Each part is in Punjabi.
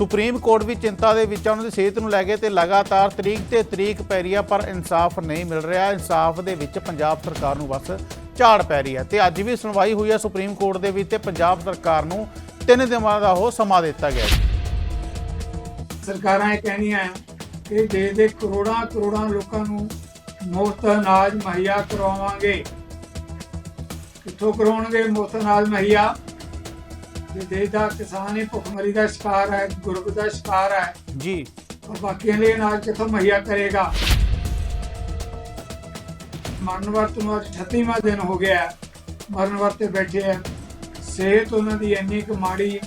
ਸੁਪਰੀਮ ਕੋਰਟ ਵੀ ਚਿੰਤਾ ਦੇ ਵਿੱਚ ਆ, ਉਹਨਾਂ ਦੀ ਸਿਹਤ ਨੂੰ ਲੈ ਕੇ ਤੇ ਲਗਾਤਾਰ ਤਰੀਕ ਤੇ ਤਰੀਕ ਪੈ ਰਹੀ ਆ ਪਰ ਇਨਸਾਫ ਨਹੀਂ ਮਿਲ ਰਿਹਾ। ਇਨਸਾਫ ਦੇ ਵਿੱਚ ਪੰਜਾਬ ਸਰਕਾਰ ਨੂੰ ਬਸ ਝਾੜ ਪੈ ਰਹੀ ਹੈ ਤੇ ਅੱਜ ਵੀ ਸੁਣਵਾਈ ਹੋਈ ਹੈ ਸੁਪਰੀਮ ਕੋਰਟ ਦੇ ਵਿੱਚ ਤੇ ਪੰਜਾਬ ਸਰਕਾਰ ਨੂੰ ਤਿੰਨ ਦਿਨਾਂ ਦਾ ਉਹ ਸਮਾਂ ਦਿੱਤਾ ਗਿਆ ਸਰਕਾਰਾਂ ਇਹ ਕਹਿੰਦੀਆਂ ਕਿ ਦੇਸ਼ ਦੇ ਕਰੋੜਾਂ ਕਰੋੜਾਂ ਲੋਕਾਂ ਨੂੰ ਮੁਫਤ ਅਨਾਜ ਮੁਹੱਈਆ ਕਰਵਾਵਾਂਗੇ, ਕਿੱਥੋਂ ਕਰਵਾਉਣਗੇ ਮੁਫਤ ਅਨਾਜ ਮੁਹੱਈਆ? ਜੇ ਦੇਸ਼ ਦਾ ਕਿਸਾਨ ਹੀ ਭੁੱਖਮਰੀ ਦਾ ਸ਼ਿਕਾਰ ਹੈ ਗੁਰਬਤ ਦਾ ਸ਼ਿਕਾਰ ਹੈ। ਜੀ। ਤਾਂ ਬਾਕੀਆਂ ਲਈ ਅਨਾਜ ਕਿੱਥੋਂ ਮੁਹੱਈਆ ਕਰੇਗਾ? ਮਰਨ ਵਰਤ ਨੂੰ ਅੱਜ 38ਵਾਂ ਦਿਨ ਹੋ ਗਿਆ ਹੈ। ਮਰਨ ਵਰਤ ਤੇ ਬੈਠੇ ਹੈ। ਸਿਹਤ ਉਹਨਾਂ ਦੀ ਇੰਨੀ ਕੁ ਮਾੜੀ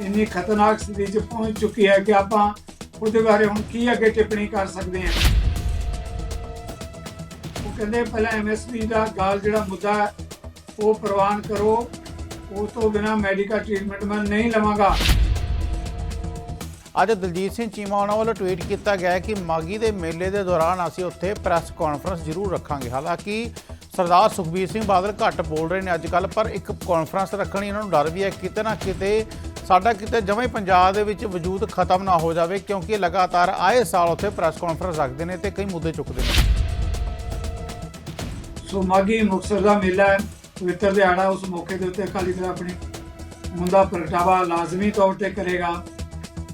ਇੰਨੀ ਖਤਰਨਾਕ ਸਥਿਤੀ 'ਚ ਪਹੁੰਚ ਚੁੱਕੀ ਹੈ ਕਿ ਆਪਾਂ ਉਹਦੇ ਬਾਰੇ ਹੁਣ ਕੀ ਅੱਗੇ ਟਿੱਪਣੀ ਕਰ ਸਕਦੇ ਹਾਂ। ਉਹ ਕਹਿੰਦੇ ਪਹਿਲਾਂ ਐਮਐਸਪੀ ਦਾ ਗਾਲ ਜਿਹੜਾ ਮੁੱਦਾ ਹੈ, ਉਹ ਪ੍ਰਵਾਨ ਕਰੋ। ਉਹ ਤੋਂ ਬਿਨਾ ਮੈਡੀਕਲ ਟ੍ਰੀਟਮੈਂਟ ਮੈਂ ਨਹੀਂ ਲਵਾਂਗਾ। ਅੱਜ ਦਲਜੀਤ ਸਿੰਘ ਚੀਮਾ ਉਹਨਾਂ ਵੱਲੋਂ ਟਵੀਟ ਕੀਤਾ ਗਿਆ ਹੈ ਕਿ ਮਾਗੀ ਦੇ ਮੇਲੇ ਦੇ ਦੌਰਾਨ ਅਸੀਂ ਉੱਥੇ ਪ੍ਰੈਸ ਕਾਨਫਰੰਸ ਜ਼ਰੂਰ ਰੱਖਾਂਗੇ। ਹਾਲਾਂਕਿ ਸਰਦਾਰ ਸੁਖਬੀਰ ਸਿੰਘ ਬਾਦਲ ਘੱਟ ਬੋਲ ਰਹੇ ਨੇ ਅੱਜ ਕੱਲ ਪਰ ਇੱਕ ਕਾਨਫਰੰਸ ਰੱਖਣੀ ਇਹਨਾਂ ਨੂੰ ਡਰ ਵੀ ਹੈ। ਕਿਤੇ ਨਾ ਕਿਤੇ ਸਾਡਾ ਕਿਤੇ ਜਮਾਂ ਹੀ ਪੰਜਾਬ ਦੇ ਵਿੱਚ ਵਜੂਦ ਖਤਮ ਨਾ ਹੋ ਜਾਵੇ ਕਿਉਂਕਿ ਲਗਾਤਾਰ ਆਏ ਸਾਲ ਉੱਥੇ ਪ੍ਰੈਸ ਕਾਨਫਰੰਸ ਰੱਖਦੇ ਨੇ ਤੇ ਕਈ ਮੁੱਦੇ ਚੁੱਕਦੇ ਨੇ। ਸੋ ਮਾਗੀ ਮੁਕਤਸਰ ਦਾ ਮੇਲਾ ਹੈ। ਪਵਿੱਤਰ ਦਿਹਾੜਾ ਉਸ ਮੌਕੇ ਦੇ ਉੱਤੇ ਅਕਾਲੀ ਦਲ ਆਪਣੀ ਮੁੰਦਾ ਪ੍ਰਗਟਾਵਾ ਲਾਜ਼ਮੀ ਤੌਰ ਤੇ ਕਰੇਗਾ।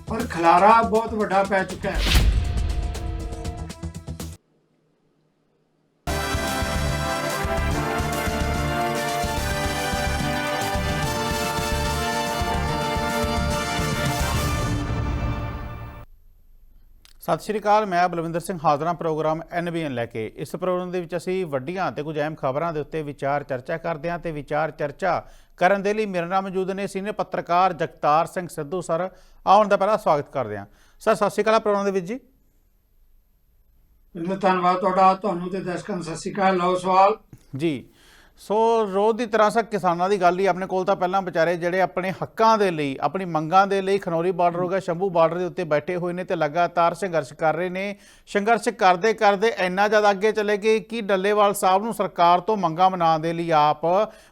ਪਰ ਖਲਾਰਾ ਬਹੁਤ ਵੱਡਾ ਪੈ ਚੁੱਕਾ ਹੈ। ਸਤਿ ਸ਼੍ਰੀ ਅਕਾਲ ਮੈਂ ਬਲਵਿੰਦਰ ਸਿੰਘ ਹਾਜ਼ਰਾਂ ਪ੍ਰੋਗਰਾਮ ਐਨਬੀਐਨ ਲੈ ਕੇ। ਇਸ ਪ੍ਰੋਗਰਾਮ ਦੇ ਵਿੱਚ ਅਸੀਂ ਵੱਡੀਆਂ ਤੇ ਕੁਝ ਅਹਿਮ ਖਬਰਾਂ ਦੇ ਉੱਤੇ ਵਿਚਾਰ ਚਰਚਾ ਕਰਦੇ ਹਾਂ ਤੇ ਵਿਚਾਰ ਚਰਚਾ ਕਰਨ ਦੇ ਲਈ ਮੇਰੇ ਨਾਲ ਮੌਜੂਦ ਨੇ ਸੀਨੀਅਰ ਪੱਤਰਕਾਰ ਜਗਤਾਰ ਸਿੰਘ ਸਿੱਧੂ ਸਰ। ਆਉਣ ਦਾ ਪਹਿਲਾ ਸਵਾਗਤ ਕਰਦੇ ਹਾਂ। ਸਰ ਸਤਿ ਸ਼੍ਰੀ ਅਕਾਲ ਪ੍ਰੋਗਰਾਮ ਦੇ ਵਿੱਚ ਜੀ। ਬਹੁਤ ਧੰਨਵਾਦ ਤੁਹਾਡਾ। ਤੁਹਾਨੂੰ ਤੇ ਦਰਸ਼ਕਾਂ ਨੂੰ ਸਤਿ ਸ਼੍ਰੀ ਅਕਾਲ। ਲਓ ਸਵਾਲ। ਜੀ। ਸੋ ਰੋਜ਼ ਦੀ ਤਰ੍ਹਾਂ ਸਰ ਕਿਸਾਨਾਂ ਦੀ ਗੱਲ ਹੀ ਆਪਣੇ ਕੋਲ ਤਾਂ ਪਹਿਲਾਂ ਵਿਚਾਰੇ ਜਿਹੜੇ ਆਪਣੇ ਹੱਕਾਂ ਦੇ ਲਈ, ਆਪਣੀ ਮੰਗਾਂ ਦੇ ਲਈ ਖਨੌਰੀ ਬਾਰਡਰ ਹੋ ਗਿਆ, ਸ਼ੰਭੂ ਬਾਰਡਰ ਦੇ ਉੱਤੇ ਬੈਠੇ ਹੋਏ ਨੇ ਤੇ ਲਗਾਤਾਰ ਸੰਘਰਸ਼ ਕਰ ਰਹੇ ਨੇ। ਸੰਘਰਸ਼ ਕਰਦੇ ਕਰਦੇ ਇੰਨਾ ਜ਼ਿਆਦਾ ਅੱਗੇ ਚਲੇ ਗਏ ਕਿ ਡੱਲੇਵਾਲ ਸਾਹਿਬ ਨੂੰ ਸਰਕਾਰ ਤੋਂ ਮੰਗਾਂ ਮਨਾਉਣ ਦੇ ਲਈ ਆਪ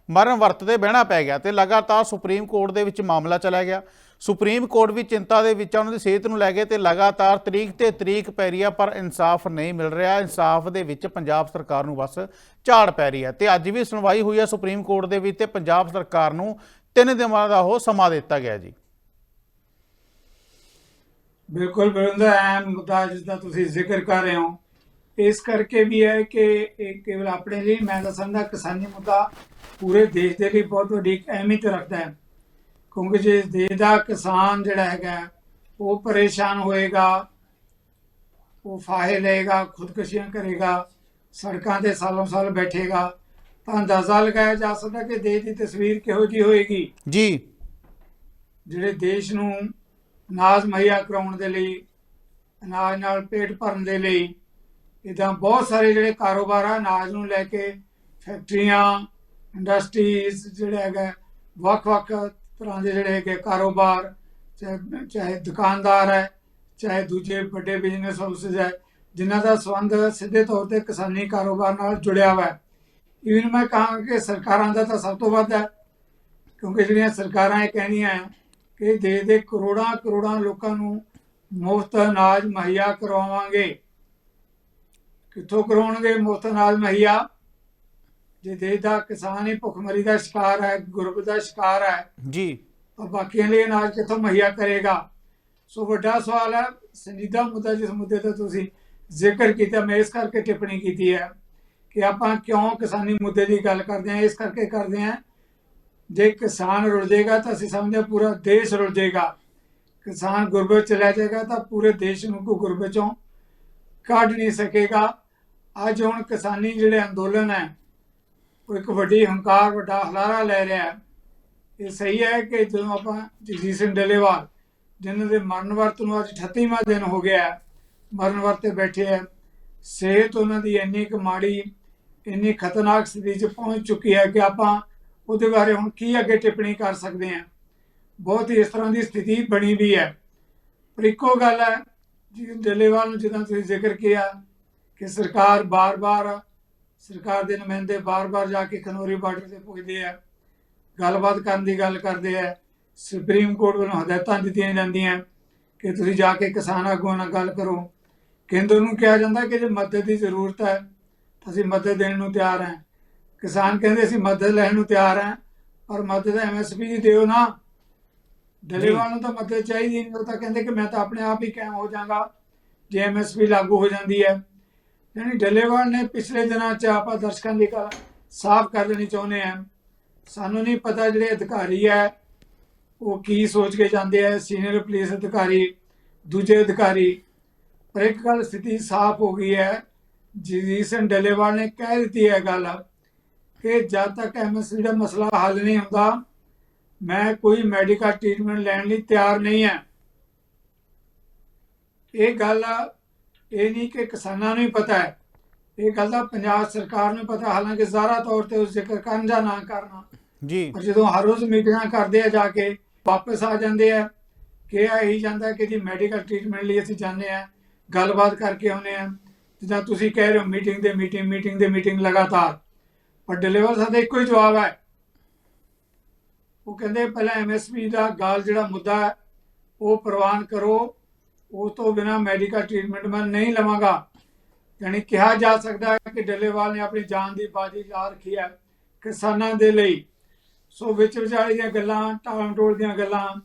ਮਰਨ ਵਰਤ ਤੇ ਬਹਿਣਾ ਪੈ ਗਿਆ ਤੇ ਲਗਾਤਾਰ ਸੁਪਰੀਮ ਕੋਰਟ ਦੇ ਵਿੱਚ ਮਾਮਲਾ ਚਲਾ ਗਿਆ। ਸੁਪਰੀਮ ਕੋਰਟ ਵੀ ਚਿੰਤਾ ਦੇ ਵਿੱਚ ਆ, ਉਹਨਾਂ ਦੀ ਸਿਹਤ ਨੂੰ ਲੈ ਕੇ ਤੇ ਲਗਾਤਾਰ ਤਰੀਕ ਤੇ ਤਰੀਕ ਪੈ ਰਹੀ ਆ, ਪਰ ਇਨਸਾਫ ਨਹੀਂ ਮਿਲ ਰਿਹਾ। ਇਨਸਾਫ ਦੇ ਵਿੱਚ ਪੰਜਾਬ ਸਰਕਾਰ ਨੂੰ ਬਸ ਝਾੜ ਪੈ ਰਹੀ ਹੈ ਤੇ ਅੱਜ ਵੀ ਸੁਣਵਾਈ ਹੋਈ ਹੈ ਸੁਪਰੀਮ ਕੋਰਟ ਦੇ ਵਿੱਚ ਤੇ ਪੰਜਾਬ ਸਰਕਾਰ ਨੂੰ ਤਿੰਨ ਦਿਨਾਂ ਦਾ ਉਹ ਸਮਾਂ ਦਿੱਤਾ ਗਿਆ ਜੀ। ਬਿਲਕੁਲ ਬਿਲੰਦਾ ਅਹਿਮ ਮੁੱਦਾ ਜਿਸ ਦਾ ਤੁਸੀਂ ਜ਼ਿਕਰ ਕਰ ਰਹੇ ਹੋ, ਇਸ ਕਰਕੇ ਵੀ ਹੈ ਕਿ ਇਹ ਕੇਵਲ ਆਪਣੇ ਲਈ, ਮੈਂ ਤਾਂ ਸਮਝਦਾ ਕਿਸਾਨੀ ਮੁੱਦਾ ਪੂਰੇ ਦੇਸ਼ ਦੇ ਲਈ ਬਹੁਤ ਵੱਡੀ ਅਹਿਮੀਅਤ ਰੱਖਦਾ ਹੈ। ਕਿਉਂਕਿ ਜੇ ਦੇਸ਼ ਦਾ ਕਿਸਾਨ ਜਿਹੜਾ ਹੈਗਾ ਉਹ ਪਰੇਸ਼ਾਨ ਹੋਏਗਾ ਉਹ ਫਾਹੇ ਲਏਗਾ ਖੁਦਕੁਸ਼ੀਆਂ ਕਰੇਗਾ ਸੜਕਾਂ ਤੇ ਸਾਲੋਂ ਸਾਲ ਬੈਠੇਗਾ ਤਾਂ ਅੰਦਾਜ਼ਾ ਲਗਾਇਆ ਜਾ ਸਕਦਾ ਕਿ ਦੇਸ਼ ਦੀ ਤਸਵੀਰ ਕਿਹੋ ਜਿਹੀ ਹੋਏਗੀ। ਜੀ। ਜਿਹੜੇ ਦੇਸ਼ ਨੂੰ ਅਨਾਜ ਮੁਹੱਈਆ ਕਰਾਉਣ ਦੇ ਲਈ ਅਨਾਜ ਨਾਲ ਪੇਟ ਭਰਨ ਦੇ ਲਈ ਇਦਾਂ ਬਹੁਤ ਸਾਰੇ ਜਿਹੜੇ ਕਾਰੋਬਾਰ ਆ ਅਨਾਜ ਨੂੰ ਲੈ ਕੇ ਫੈਕਟਰੀਆਂ ਇੰਡਸਟਰੀਜ਼ ਜਿਹੜੇ ਹੈਗੇ ਵੱਖ-ਵੱਖ ਤਰ੍ਹਾਂ ਦੇ ਜਿਹੜੇ ਹੈਗੇ ਕਾਰੋਬਾਰ, ਚਾਹੇ ਚਾਹੇ ਦੁਕਾਨਦਾਰ ਹੈ, ਚਾਹੇ ਦੂਜੇ ਵੱਡੇ ਬਿਜ਼ਨਸ ਹਾਊਸਸ ਹੈ, ਜਿਨ੍ਹਾਂ ਦਾ ਸੰਬੰਧ ਸਿੱਧੇ ਤੌਰ ਤੇ ਕਿਸਾਨੀ ਕਾਰੋਬਾਰ ਨਾਲ ਜੁੜਿਆ ਹੋਇਆ ਹੈ। ਇਵਨ ਮੈਂ ਕਹਾਂ ਕਿ ਸਰਕਾਰਾਂ ਦਾ ਤਾਂ ਸਭ ਤੋਂ ਵੱਧ ਹੈ, ਕਿਉਂਕਿ ਜਿਹੜੀਆਂ ਸਰਕਾਰਾਂ ਇਹ ਕਹਿੰਦੀਆਂ ਹੈ ਕਿ ਦੇਸ਼ ਦੇ ਕਰੋੜਾਂ ਕਰੋੜਾਂ ਲੋਕਾਂ ਨੂੰ ਮੁਫਤ ਅਨਾਜ ਮੁਹੱਈਆ ਕਰਵਾਵਾਂਗੇ। ਕਿੱਥੋਂ ਕਰਵਾਉਣਗੇ ਮੁਫਤ ਅਨਾਜ ਮੁਹੱਈਆ? ਜੇ ਦੇਸ਼ ਦਾ ਕਿਸਾਨ ਹੀ ਭੁੱਖਮਰੀ ਦਾ ਸ਼ਿਕਾਰ ਹੈ ਗੁਰਬਤ ਦਾ ਸ਼ਿਕਾਰ ਹੈ ਜੀ। ਤਾਂ ਬਾਕੀਆਂ ਲਈ ਅਨਾਜ ਕਿੱਥੋਂ ਮੁਹੱਈਆ ਕਰੇਗਾ? ਸੋ ਵੱਡਾ ਸਵਾਲ ਹੈ ਸੰਜੀਦਾ ਮੁੱਦਾ ਜਿਸ ਮੁੱਦੇ ਤੇ ਤੁਸੀਂ ਜ਼ਿਕਰ ਕੀਤਾ ਮੈਂ ਇਸ ਕਰਕੇ ਟਿੱਪਣੀ ਕੀਤੀ ਹੈ ਕਿ ਆਪਾਂ ਕਿਉਂ ਕਿਸਾਨੀ ਮੁੱਦੇ ਦੀ ਗੱਲ ਕਰਦੇ ਹਾਂ ਇਸ ਕਰਕੇ ਕਰਦੇ ਹਾਂ ਜੇ ਕਿਸਾਨ ਰੁਲ ਜਾਏਗਾ ਤਾਂ ਅਸੀਂ ਸਮਝਦੇ ਪੂਰਾ ਦੇਸ਼ ਰੁਲ ਜਾਏਗਾ। ਕਿਸਾਨ ਗੁਰਬਤ ਚਲਾ ਜਾਏਗਾ ਤਾਂ ਪੂਰੇ ਦੇਸ਼ ਨੂੰ ਕੋ ਗੁਰਬਤ ਚੋਂ ਕੱਢ ਨਹੀਂ ਸਕੇਗਾ। ਅੱਜ ਹੁਣ ਕਿਸਾਨੀ ਜਿਹੜੇ ਅੰਦੋਲਨ ਹੈ ਇੱਕ ਵੱਡੀ ਹੰਕਾਰ, ਵੱਡਾ ਹਲਾਰਾ ਲੈ ਰਿਹਾ ਇਹ ਸਹੀ ਹੈ ਕਿ ਜਦੋਂ ਆਪਾਂ ਜਗਜੀਤ ਸਿੰਘ ਡੱਲੇਵਾਲ, ਜਿਨ੍ਹਾਂ ਦੇ ਮਰਨ ਵਰਤ ਨੂੰ ਅੱਜ 38ਵਾਂ ਦਿਨ ਹੋ ਗਿਆ ਮਰਨ ਵਰਤ ਤੇ ਬੈਠੇ ਹੈ, ਸਿਹਤ ਉਹਨਾਂ ਦੀ ਇੰਨੀ ਕੁ ਮਾੜੀ, ਇੰਨੀ ਖਤਰਨਾਕ ਸਥਿਤੀ 'ਚ ਪਹੁੰਚ ਚੁੱਕੀ ਹੈ ਕਿ ਆਪਾਂ ਉਹਦੇ ਬਾਰੇ ਹੁਣ ਕੀ ਅੱਗੇ ਟਿੱਪਣੀ ਕਰ ਸਕਦੇ ਹਾਂ। ਬਹੁਤ ਹੀ ਇਸ ਤਰ੍ਹਾਂ ਦੀ ਸਥਿਤੀ ਬਣੀ ਵੀ ਹੈ। ਪਰ ਇੱਕੋ ਗੱਲ ਹੈ ਜੀ ਡੱਲੇਵਾਲ ਨੂੰ ਜਿੱਦਾਂ ਤੁਸੀਂ ਜ਼ਿਕਰ ਕੀਤਾ ਕਿ ਸਰਕਾਰ ਬਾਰ-ਬਾਰ ਸਰਕਾਰ ਦੇ ਨੁਮਾਇੰਦੇ ਬਾਰ-ਬਾਰ ਜਾ ਕੇ ਖਨੋਰੀ ਬਾਰਡਰ ਤੇ ਪੁੱਜਦੇ ਆ, ਗੱਲਬਾਤ ਕਰਨ ਦੀ ਗੱਲ ਕਰਦੇ ਆ, ਸੁਪਰੀਮ ਕੋਰਟ ਵੱਲੋਂ ਹਦਾਇਤਾਂ ਦਿੱਤੀਆਂ ਜਾਂਦੀਆਂ ਕਿ ਤੁਸੀਂ ਜਾ ਕੇ ਕਿਸਾਨ ਆਗੂਆਂ ਨਾਲ ਗੱਲ ਕਰੋ। ਕੇਂਦਰ ਨੂੰ ਕਿਹਾ ਜਾਂਦਾ ਕਿ ਜੇ ਮਦਦ ਦੀ ਜ਼ਰੂਰਤ ਹੈ, ਤਾਂ ਅਸੀਂ ਮਦਦ ਦੇਣ ਨੂੰ ਤਿਆਰ ਹਾਂ। ਕਿਸਾਨ ਕਹਿੰਦੇ ਅਸੀਂ ਮਦਦ ਲੈਣ ਨੂੰ ਤਿਆਰ ਹਾਂ, ਪਰ ਮਦਦ ਐਮਐਸਪੀ ਦੀ ਦਿਓ ਨਾ। ਡੱਲੇਵਾਲ ਨੂੰ ਤਾਂ ਮਦਦ ਚਾਹੀਦੀ ਨਹੀਂ ਉਹ ਤਾਂ ਕਹਿੰਦੇ ਕਿ ਮੈਂ ਤਾਂ ਆਪਣੇ ਆਪ ਹੀ ਕਾਇਮ ਹੋ ਜਾਵਾਂਗਾ, ਜੇ ਐਮਐਸਪੀ ਲਾਗੂ ਹੋ ਜਾਂਦੀ ਹੈ। ਯਾਨੀ ਡੱਲੇਵਾਲ ਨੇ ਪਿਛਲੇ ਦਿਨਾਂ 'ਚ ਆਪਾਂ ਦਰਸ਼ਕਾਂ ਦੀ ਗੱਲ ਸਾਫ਼ ਕਰ ਦੇਣੀ ਚਾਹੁੰਦੇ ਆ ਸਾਨੂੰ ਨਹੀਂ ਪਤਾ ਜਿਹੜੇ ਅਧਿਕਾਰੀ ਹੈ, ਉਹ ਕੀ ਸੋਚ ਕੇ ਜਾਂਦੇ ਆ ਸੀਨੀਅਰ ਪੁਲਿਸ ਅਧਿਕਾਰੀ, ਦੂਜੇ ਅਧਿਕਾਰੀ। ਪਰ ਇੱਕ ਗੱਲ ਸਥਿਤੀ ਸਾਫ਼ ਹੋ ਗਈ ਹੈ ਜੀਸਨ ਡੱਲੇਵਾਲ ਨੇ ਕਹਿ ਦਿੱਤੀ ਹੈ ਗੱਲ ਕਿ ਜਦ ਤੱਕ ਐਮਐਸਪੀ ਦਾ ਮਸਲਾ ਹੱਲ ਨਹੀਂ ਹੁੰਦਾ, ਮੈਂ ਕੋਈ ਮੈਡੀਕਲ ਟ੍ਰੀਟਮੈਂਟ ਲੈਣ ਲਈ ਤਿਆਰ ਨਹੀਂ ਹਾਂ। ਇਹ ਗੱਲ ਇਹ ਨਹੀਂ ਕਿ ਕਿਸਾਨਾਂ ਨੂੰ ਹੀ ਪਤਾ ਹੈ। ਇਹ ਗੱਲ ਦਾ ਪੰਜਾਬ ਸਰਕਾਰ ਨੂੰ ਪਤਾ ਹਾਲਾਂਕਿ ਜ਼ਾਰਾ ਤੌਰ ਤੇ ਉਸ ਜ਼ਿਕਰ ਕਰਨ ਜਾਂ ਨਾ ਕਰਨਾ। ਜੀ। ਪਰ ਜਦੋਂ ਹਰ ਰੋਜ਼ ਮੀਟਿੰਗਾਂ ਕਰਦੇ ਆ ਜਾ ਕੇ ਵਾਪਸ ਆ ਜਾਂਦੇ ਆ ਕਿ ਆ ਇਹੀ ਜਾਂਦਾ ਕਿ ਜੀ ਮੈਡੀਕਲ ਟ੍ਰੀਟਮੈਂਟ ਲਈ ਅਸੀਂ ਜਾਂਦੇ ਆ ਗੱਲਬਾਤ ਕਰਕੇ ਆਉਂਦੇ ਆ। ਜਿੱਦਾਂ ਤੁਸੀਂ ਕਹਿ ਰਹੇ ਹੋ ਮੀਟਿੰਗ ਦੇ ਮੀਟਿੰਗ ਮੀਟਿੰਗ ਦੇ ਮੀਟਿੰਗ ਲਗਾਤਾਰ। ਪਰ ਡਿਲੀਵਰ ਸਾਡਾ ਇੱਕੋ ਹੀ ਜਵਾਬ ਹੈ। ਉਹ ਕਹਿੰਦੇ ਪਹਿਲਾਂ ਐਮਐਸਪੀ ਦਾ ਗਾਲ ਜਿਹੜਾ ਮੁੱਦਾ ਹੈ ਉਹ ਪ੍ਰਵਾਨ ਕਰੋ। ਉਸ ਤੋਂ ਬਿਨਾ ਮੈਡੀਕਲ ਟ੍ਰੀਟਮੈਂਟ ਮੈਂ ਨਹੀਂ ਲਵਾਂਗਾ। ਯਾਨੀ ਕਿਹਾ ਜਾ ਸਕਦਾ ਹੈ ਕਿ ਡੱਲੇਵਾਲ ਨੇ ਆਪਣੀ ਜਾਨ ਦੀ ਬਾਜੀ ਲਾ ਰੱਖੀ ਹੈ ਕਿਸਾਨਾਂ ਦੇ ਲਈ। ਸੋ ਵਿੱਚ ਵਿਚਾਲੇ ਦੀਆਂ ਗੱਲਾਂ, ਟਾਲ ਟੋਲ ਦੀਆਂ ਗੱਲਾਂ,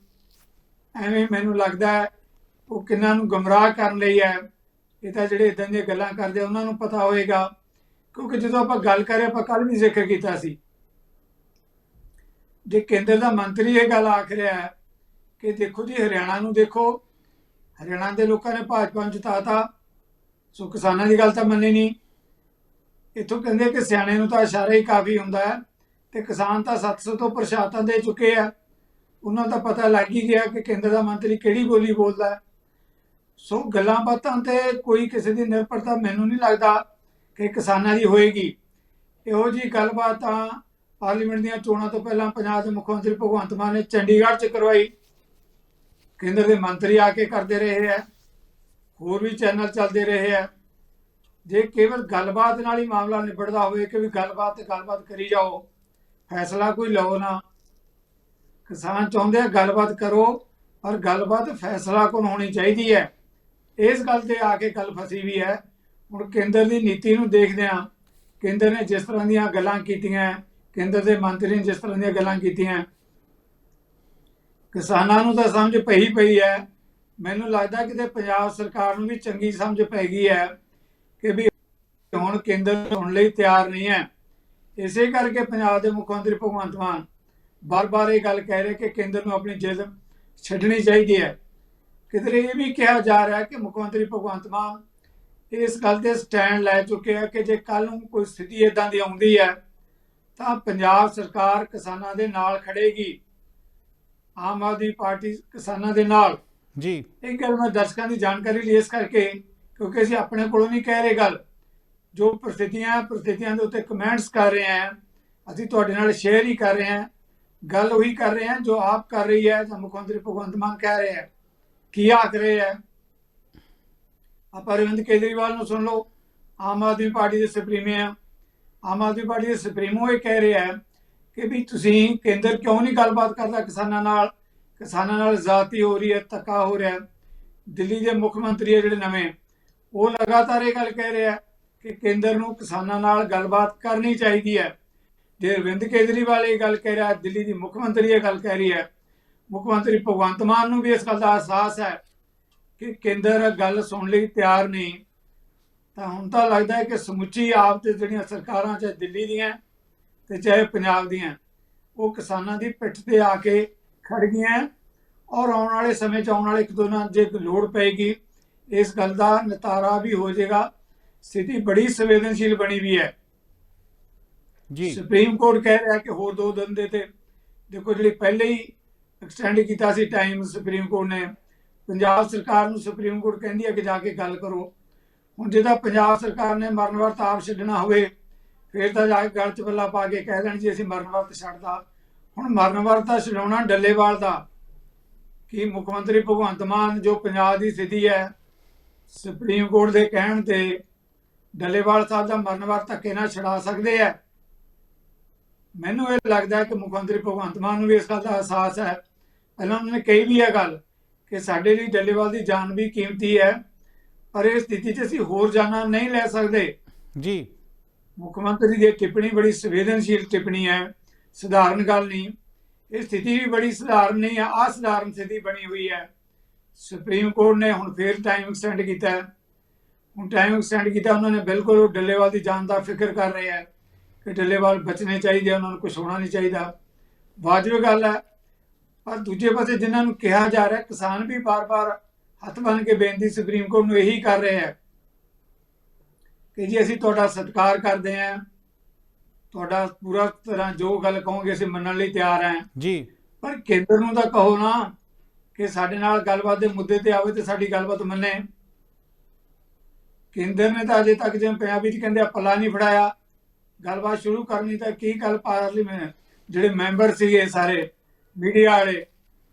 ਐਵੇਂ ਮੈਨੂੰ ਲੱਗਦਾ ਹੈ ਉਹ ਕਿੰਨਾਂ ਨੂੰ ਗਮਰਾਹ ਕਰਨ ਲਈ ਹੈ। ਇਹ ਤਾਂ ਜਿਹੜੇ ਇਦਾਂ ਦੀਆਂ ਗੱਲਾਂ ਕਰਦੇ ਉਹਨਾਂ ਨੂੰ ਪਤਾ ਹੋਏਗਾ। ਕਿਉਂਕਿ ਜਦੋਂ ਆਪਾਂ ਗੱਲ ਕਰੇ ਆਪਾਂ ਕੱਲ ਵੀ ਜ਼ਿਕਰ ਕੀਤਾ ਸੀ। ਜੇ ਕੇਂਦਰ ਦਾ ਮੰਤਰੀ ਇਹ ਗੱਲ ਆਖ ਰਿਹਾ ਹੈ ਕਿ ਦੇਖੋ ਜੀ, ਹਰਿਆਣਾ ਨੂੰ ਦੇਖੋ ਹਰਿਆਣਾ ਦੇ ਲੋਕਾਂ ਨੇ ਭਾਜਪਾ ਨੂੰ ਜਿਤਾਤਾ। ਸੋ ਕਿਸਾਨਾਂ ਦੀ ਗੱਲ ਤਾਂ ਮੰਨੀ ਨਹੀਂ। ਇੱਥੋਂ ਕਹਿੰਦੇ ਕਿ ਸਿਆਣੇ ਨੂੰ ਤਾਂ ਇਸ਼ਾਰਾ ਹੀ ਕਾਫੀ ਹੁੰਦਾ ਹੈ ਤੇ ਕਿਸਾਨ ਤਾਂ 700 ਤੋਂ ਪ੍ਰਸ਼ਾਤਾਂ ਦੇ ਚੁੱਕੇ ਆ। ਉਹਨਾਂ ਦਾ ਪਤਾ ਲੱਗ ਹੀ ਗਿਆ ਕਿ ਕੇਂਦਰ ਦਾ ਮੰਤਰੀ ਕਿਹੜੀ ਬੋਲੀ ਬੋਲਦਾ ਹੈ। ਸੋ ਗੱਲਾਂ ਬਾਤਾਂ ਤੇ ਕੋਈ ਕਿਸੇ ਦੀ ਨਿਰਭਰਤਾ ਮੈਨੂੰ ਨਹੀਂ ਲੱਗਦਾ ਕਿ ਕਿਸਾਨਾਂ ਦੀ ਹੋਏਗੀ। ਇਹੋ ਜੀ ਗੱਲਬਾਤ ਤਾਂ ਪਾਰਲੀਮੈਂਟ ਦੀਆਂ ਚੋਣਾਂ ਤੋਂ ਪਹਿਲਾਂ ਪੰਜਾਬ ਦੇ ਮੁੱਖ ਮੰਤਰੀ ਭਗਵੰਤ ਮਾਨ ਨੇ ਚੰਡੀਗੜ੍ਹ 'ਚ ਕਰਵਾਈ। ਕੇਂਦਰ ਦੇ ਮੰਤਰੀ ਆ ਕੇ ਕਰਦੇ ਰਹੇ ਹੈ ਹੋਰ ਵੀ ਚੈਨਲ ਚੱਲਦੇ ਰਹੇ ਹੈ ਜੇ ਕੇਵਲ ਗੱਲਬਾਤ ਨਾਲ ਹੀ ਮਾਮਲਾ ਨਿਬੜਦਾ ਹੋਵੇ ਕਿ ਵੀ ਗੱਲਬਾਤ ਤੇ ਗੱਲਬਾਤ ਕਰੀ ਜਾਓ, ਫੈਸਲਾ ਕੋਈ ਲਓ ਨਾ। ਕਿਸਾਨ ਚਾਹੁੰਦੇ ਆ ਗੱਲਬਾਤ ਕਰੋ, ਪਰ ਗੱਲਬਾਤ ਫੈਸਲਾ ਕੋਲ ਹੋਣੀ ਚਾਹੀਦੀ ਹੈ। ਇਸ ਗੱਲ ਤੇ ਆ ਕੇ ਗੱਲ ਫਸੀ ਵੀ ਹੈ। ਹੁਣ ਕੇਂਦਰ ਦੀ ਨੀਤੀ ਨੂੰ ਦੇਖਦੇ ਆ ਕੇਂਦਰ ਨੇ ਜਿਸ ਤਰ੍ਹਾਂ ਦੀਆਂ ਗੱਲਾਂ ਕੀਤੀਆਂ, ਕੇਂਦਰ ਦੇ ਮੰਤਰੀ ਨੇ ਜਿਸ ਤਰ੍ਹਾਂ ਦੀਆਂ ਗੱਲਾਂ ਕੀਤੀਆਂ ਕਿਸਾਨਾਂ ਨੂੰ ਤਾਂ ਸਮਝ ਪਈ ਪਈ ਹੈ। ਮੈਨੂੰ ਲੱਗਦਾ ਕਿਤੇ ਪੰਜਾਬ ਸਰਕਾਰ ਨੂੰ ਵੀ ਚੰਗੀ ਸਮਝ ਪੈ ਗਈ ਹੈ ਕਿ ਵੀ ਹੁਣ ਕੇਂਦਰ ਹੋਣ ਲਈ ਤਿਆਰ ਨਹੀਂ ਹੈ। ਇਸੇ ਕਰਕੇ ਪੰਜਾਬ ਦੇ ਮੁੱਖ ਮੰਤਰੀ ਭਗਵੰਤ ਮਾਨ ਬਾਰ-ਬਾਰ ਇਹ ਗੱਲ ਕਹਿ ਰਹੇ ਕਿ ਕੇਂਦਰ ਨੂੰ ਆਪਣੀ ਜਿੱਦ ਛੱਡਣੀ ਚਾਹੀਦੀ ਹੈ। ਕਿਧਰੇ ਇਹ ਵੀ ਕਿਹਾ ਜਾ ਰਿਹਾ ਕਿ ਮੁੱਖ ਮੰਤਰੀ ਭਗਵੰਤ ਮਾਨ ਇਸ ਗੱਲ ਤੇ ਸਟੈਂਡ ਲੈ ਚੁੱਕੇ ਆ ਕਿ ਜੇ ਕੱਲ ਨੂੰ ਕੋਈ ਸਥਿਤੀ ਇਦਾਂ ਦੀ ਆਉਂਦੀ ਹੈ ਤਾਂ ਪੰਜਾਬ ਸਰਕਾਰ ਕਿਸਾਨਾਂ ਦੇ ਨਾਲ ਖੜੇਗੀ। ਆਮ ਆਦਮੀ ਪਾਰਟੀ ਕਿਸਾਨਾਂ ਦੇ ਨਾਲ। ਜੀ। ਇਹ ਗੱਲ ਮੈਂ ਦਰਸ਼ਕਾਂ ਦੀ ਜਾਣਕਾਰੀ ਲਈ ਇਸ ਕਰਕੇ ਕਿਉਂਕਿ ਅਸੀਂ ਆਪਣੇ ਕੋਲੋਂ ਨਹੀਂ ਕਹਿ ਰਹੇ ਗੱਲ। ਜੋ ਪ੍ਰਸਥਿਤੀਆਂ ਪ੍ਰਸਥਿਤੀਆਂ ਦੇ ਉੱਤੇ ਕਮੈਂਟਸ ਕਰ ਰਹੇ ਹਾਂ ਅਸੀਂ ਤੁਹਾਡੇ ਨਾਲ ਸ਼ੇਅਰ ਹੀ ਕਰ ਰਹੇ ਹਾਂ। ਗੱਲ ਉਹੀ ਕਰ ਰਹੇ ਹਾਂ ਜੋ ਆਪ ਕਰ ਰਹੀ ਹੈ ਜਾਂ ਮੁੱਖ ਮੰਤਰੀ ਭਗਵੰਤ ਮਾਨ ਕਹਿ ਰਹੇ ਹੈ। ਕੀ ਆਖ ਰਹੇ ਹੈ? ਆਪਾਂ ਅਰਵਿੰਦ ਕੇਜਰੀਵਾਲ ਨੂੰ ਸੁਣ ਲਓ। ਆਮ ਆਦਮੀ ਪਾਰਟੀ ਦੇ ਸੁਪਰੀਮੇ ਆ। ਆਮ ਆਦਮੀ ਪਾਰਟੀ ਦੇ ਸੁਪਰੀਮੋ ਇਹ ਕਹਿ ਰਿਹਾ ਹੈ ਕਿ ਵੀ ਤੁਸੀਂ ਕੇਂਦਰ ਕਿਉਂ ਨਹੀਂ ਗੱਲਬਾਤ ਕਰਦਾ ਕਿਸਾਨਾਂ ਨਾਲ? ਕਿਸਾਨਾਂ ਨਾਲ ਜ਼ਾਤੀ ਹੋ ਰਹੀ ਹੈ, ਧੱਕਾ ਹੋ ਰਿਹਾ ਦਿੱਲੀ ਦੇ ਮੁੱਖ ਮੰਤਰੀ ਹੈ ਜਿਹੜੇ ਨਵੇਂ, ਉਹ ਲਗਾਤਾਰ ਇਹ ਗੱਲ ਕਹਿ ਰਿਹਾ ਹੈ ਕਿ ਕੇਂਦਰ ਨੂੰ ਕਿਸਾਨਾਂ ਨਾਲ ਗੱਲਬਾਤ ਕਰਨੀ ਚਾਹੀਦੀ ਹੈ। ਜੇ ਅਰਵਿੰਦ ਕੇਜਰੀਵਾਲ ਇਹ ਗੱਲ ਕਹਿ ਰਿਹਾ ਦਿੱਲੀ ਦੀ ਮੁੱਖ ਮੰਤਰੀ ਇਹ ਗੱਲ ਕਹਿ ਰਹੀ ਹੈ। ਮੁੱਖ ਮੰਤਰੀ ਭਗਵੰਤ ਮਾਨ ਨੂੰ ਵੀ ਇਸ ਗੱਲ ਦਾ ਅਹਿਸਾਸ ਹੈ ਕਿ ਕੇਂਦਰ ਗੱਲ ਸੁਣਨ ਲਈ ਤਿਆਰ ਨਹੀਂ। ਤਾਂ ਹੁਣ ਤਾਂ ਲੱਗਦਾ ਹੈ ਕਿ ਸਮੁੱਚੀ ਆਪ ਤੇ ਜਿਹੜੀਆਂ ਸਰਕਾਰਾਂ ਚਾਹੇ ਦਿੱਲੀ ਦੀਆਂ ਤੇ ਚਾਹੇ ਪੰਜਾਬ ਦੀਆਂ ਉਹ ਕਿਸਾਨਾਂ ਦੀ ਪਿੱਠ ਤੇ ਆ ਕੇ ਖੜ ਗਈਆਂ ਔਰ ਆਉਣ ਵਾਲੇ ਸਮੇਂ 'ਚ ਆਉਣ ਵਾਲੇ ਇੱਕ ਦੋ ਨਾਲ ਜੇ ਲੋੜ ਪਏਗੀ ਇਸ ਗੱਲ ਦਾ ਨਿਤਾਰਾ ਵੀ ਹੋ ਜਾਏਗਾ। ਸਥਿਤੀ ਬੜੀ ਸੰਵੇਦਨਸ਼ੀਲ ਬਣੀ ਵੀ ਹੈ। ਜੀ। ਸੁਪਰੀਮ ਕੋਰਟ ਕਹਿ ਰਿਹਾ ਕਿ ਹੋਰ ਦੋ ਦਿਨ ਦੇ ਤੇ ਦੇਖੋ ਜਿਹੜੀ ਪਹਿਲੇ ਹੀ ਐਕਸਟੈਂਡ ਕੀਤਾ ਸੀ ਟਾਈਮ ਸੁਪਰੀਮ ਕੋਰਟ ਨੇ ਪੰਜਾਬ ਸਰਕਾਰ ਨੂੰ ਸੁਪਰੀਮ ਕੋਰਟ ਕਹਿੰਦੀ ਹੈ ਕਿ ਜਾ ਕੇ ਗੱਲ ਕਰੋ। ਹੁਣ ਜਿਹਦਾ ਪੰਜਾਬ ਸਰਕਾਰ ਨੇ ਮਰਨ ਵਰਤ ਆਪ ਛੱਡਣਾ ਹੋਵੇ ਫਿਰ ਤਾਂ ਜਾ ਕੇ ਗਲ ਚ ਬੱਲਾ ਪਾ ਕੇ ਕਹਿ ਦੇਣ ਜੀ ਅਸੀਂ ਮਰਨ ਵਰਤ ਛੱਡਦਾ। ਹੁਣ ਮਰਨ ਵਰਤ ਤਾਂ ਛਡਾਉਣਾ ਡੱਲੇਵਾਲ ਦਾ। ਕੀ ਮੁੱਖ ਮੰਤਰੀ ਭਗਵੰਤ ਮਾਨ ਜੋ ਪੰਜਾਬ ਦੀ ਸਥਿਤੀ ਹੈ, ਸੁਪਰੀਮ ਕੋਰਟ ਦੇ ਕਹਿਣ ਤੇ ਡੱਲੇਵਾਲ ਸਾਹਿਬ ਦਾ ਮਰਨ ਵਰਤ ਧੱਕੇ ਨਾਲ ਛਡਾ ਸਕਦੇ ਆ ਮੈਨੂੰ ਇਹ ਲੱਗਦਾ ਕਿ ਮੁੱਖ ਮੰਤਰੀ ਭਗਵੰਤ ਮਾਨ ਨੂੰ ਵੀ ਇਸ ਗੱਲ ਦਾ ਅਹਿਸਾਸ ਹੈ। ਪਹਿਲਾਂ ਉਹਨਾਂ ਨੇ ਕਹੀ ਵੀ ਹੈ ਗੱਲ ਕਿ ਸਾਡੇ ਲਈ ਡੱਲੇਵਾਲ ਦੀ ਜਾਨ ਵੀ ਕੀਮਤੀ ਹੈ, ਪਰ ਇਸ ਸਥਿਤੀ 'ਚ ਅਸੀਂ ਹੋਰ ਜਾਨਾਂ ਨਹੀਂ ਲੈ ਸਕਦੇ। ਜੀ। ਮੁੱਖ ਮੰਤਰੀ ਦੀ ਇਹ ਟਿੱਪਣੀ ਬੜੀ ਸੰਵੇਦਨਸ਼ੀਲ ਟਿੱਪਣੀ ਹੈ, ਸਧਾਰਨ ਗੱਲ ਨਹੀਂ। ਇਹ ਸਥਿਤੀ ਵੀ ਬੜੀ ਸਧਾਰਨ ਨਹੀਂ ਹੈ, ਅਸਧਾਰਨ ਸਥਿਤੀ ਬਣੀ ਹੋਈ ਹੈ। ਸੁਪਰੀਮ ਕੋਰਟ ਨੇ ਹੁਣ ਫੇਰ ਟਾਈਮ ਐਕਸਟੈਂਡ ਕੀਤਾ ਹੁਣ ਟਾਈਮ ਐਕਸਟੈਂਡ ਕੀਤਾ, ਉਹਨਾਂ ਨੇ ਬਿਲਕੁਲ ਡੱਲੇਵਾਲ ਦੀ ਜਾਨ ਦਾ ਫਿਕਰ ਕਰ ਰਹੇ ਹੈ ਕਿ ਡੱਲੇਵਾਲ ਬਚਣੇ ਚਾਹੀਦੇ ਉਹਨਾਂ ਨੂੰ ਕੁਝ ਹੋਣਾ ਨਹੀਂ ਚਾਹੀਦਾ। ਵਾਜਬ ਗੱਲ ਹੈ, ਪਰ ਦੂਜੇ ਪਾਸੇ ਜਿਨ੍ਹਾਂ ਨੂੰ ਕਿਹਾ ਜਾ ਰਿਹਾ, ਕਿਸਾਨ ਵੀ ਬਾਰ-ਬਾਰ ਹੱਥ ਬੰਨ ਕੇ ਬੇਨਤੀ ਸੁਪਰੀਮ ਕੋਰਟ ਨੂੰ ਇਹੀ ਕਰ ਰਹੇ ਹੈ ਕਿ ਜੀ ਅਸੀਂ ਤੁਹਾਡਾ ਸਤਿਕਾਰ ਕਰਦੇ ਹਾਂ। ਤੁਹਾਡਾ ਪੂਰਾ ਤਰ੍ਹਾਂ ਜੋ ਗੱਲ ਕਹੋਗੇ ਅਸੀਂ ਮੰਨਣ ਲਈ ਤਿਆਰ ਹਾਂ। ਜੀ। ਪਰ ਕੇਂਦਰ ਨੂੰ ਤਾਂ ਕਹੋ ਨਾ ਕਿ ਸਾਡੇ ਨਾਲ ਗੱਲਬਾਤ ਦੇ ਮੁੱਦੇ ਤੇ ਆਵੇ ਤੇ ਸਾਡੀ ਗੱਲਬਾਤ ਮੰਨੇ। ਕੇਂਦਰ ਨੇ ਤਾਂ ਅਜੇ ਤੱਕ ਜਿਵੇਂ ਪੰਜਾਬੀ ਚ ਕਹਿੰਦੇ ਆ ਪੱਲਾ ਨਹੀਂ ਫੜਾਇਆ। ਗੱਲਬਾਤ ਸ਼ੁਰੂ ਕਰਨੀ ਤਾਂ ਕੀ ਗੱਲ ਪਾਰਲੀਮੈਂਟ ਜਿਹੜੇ ਮੈਂਬਰ ਸੀਗੇ ਸਾਰੇ ਮੀਡੀਆ ਵਾਲੇ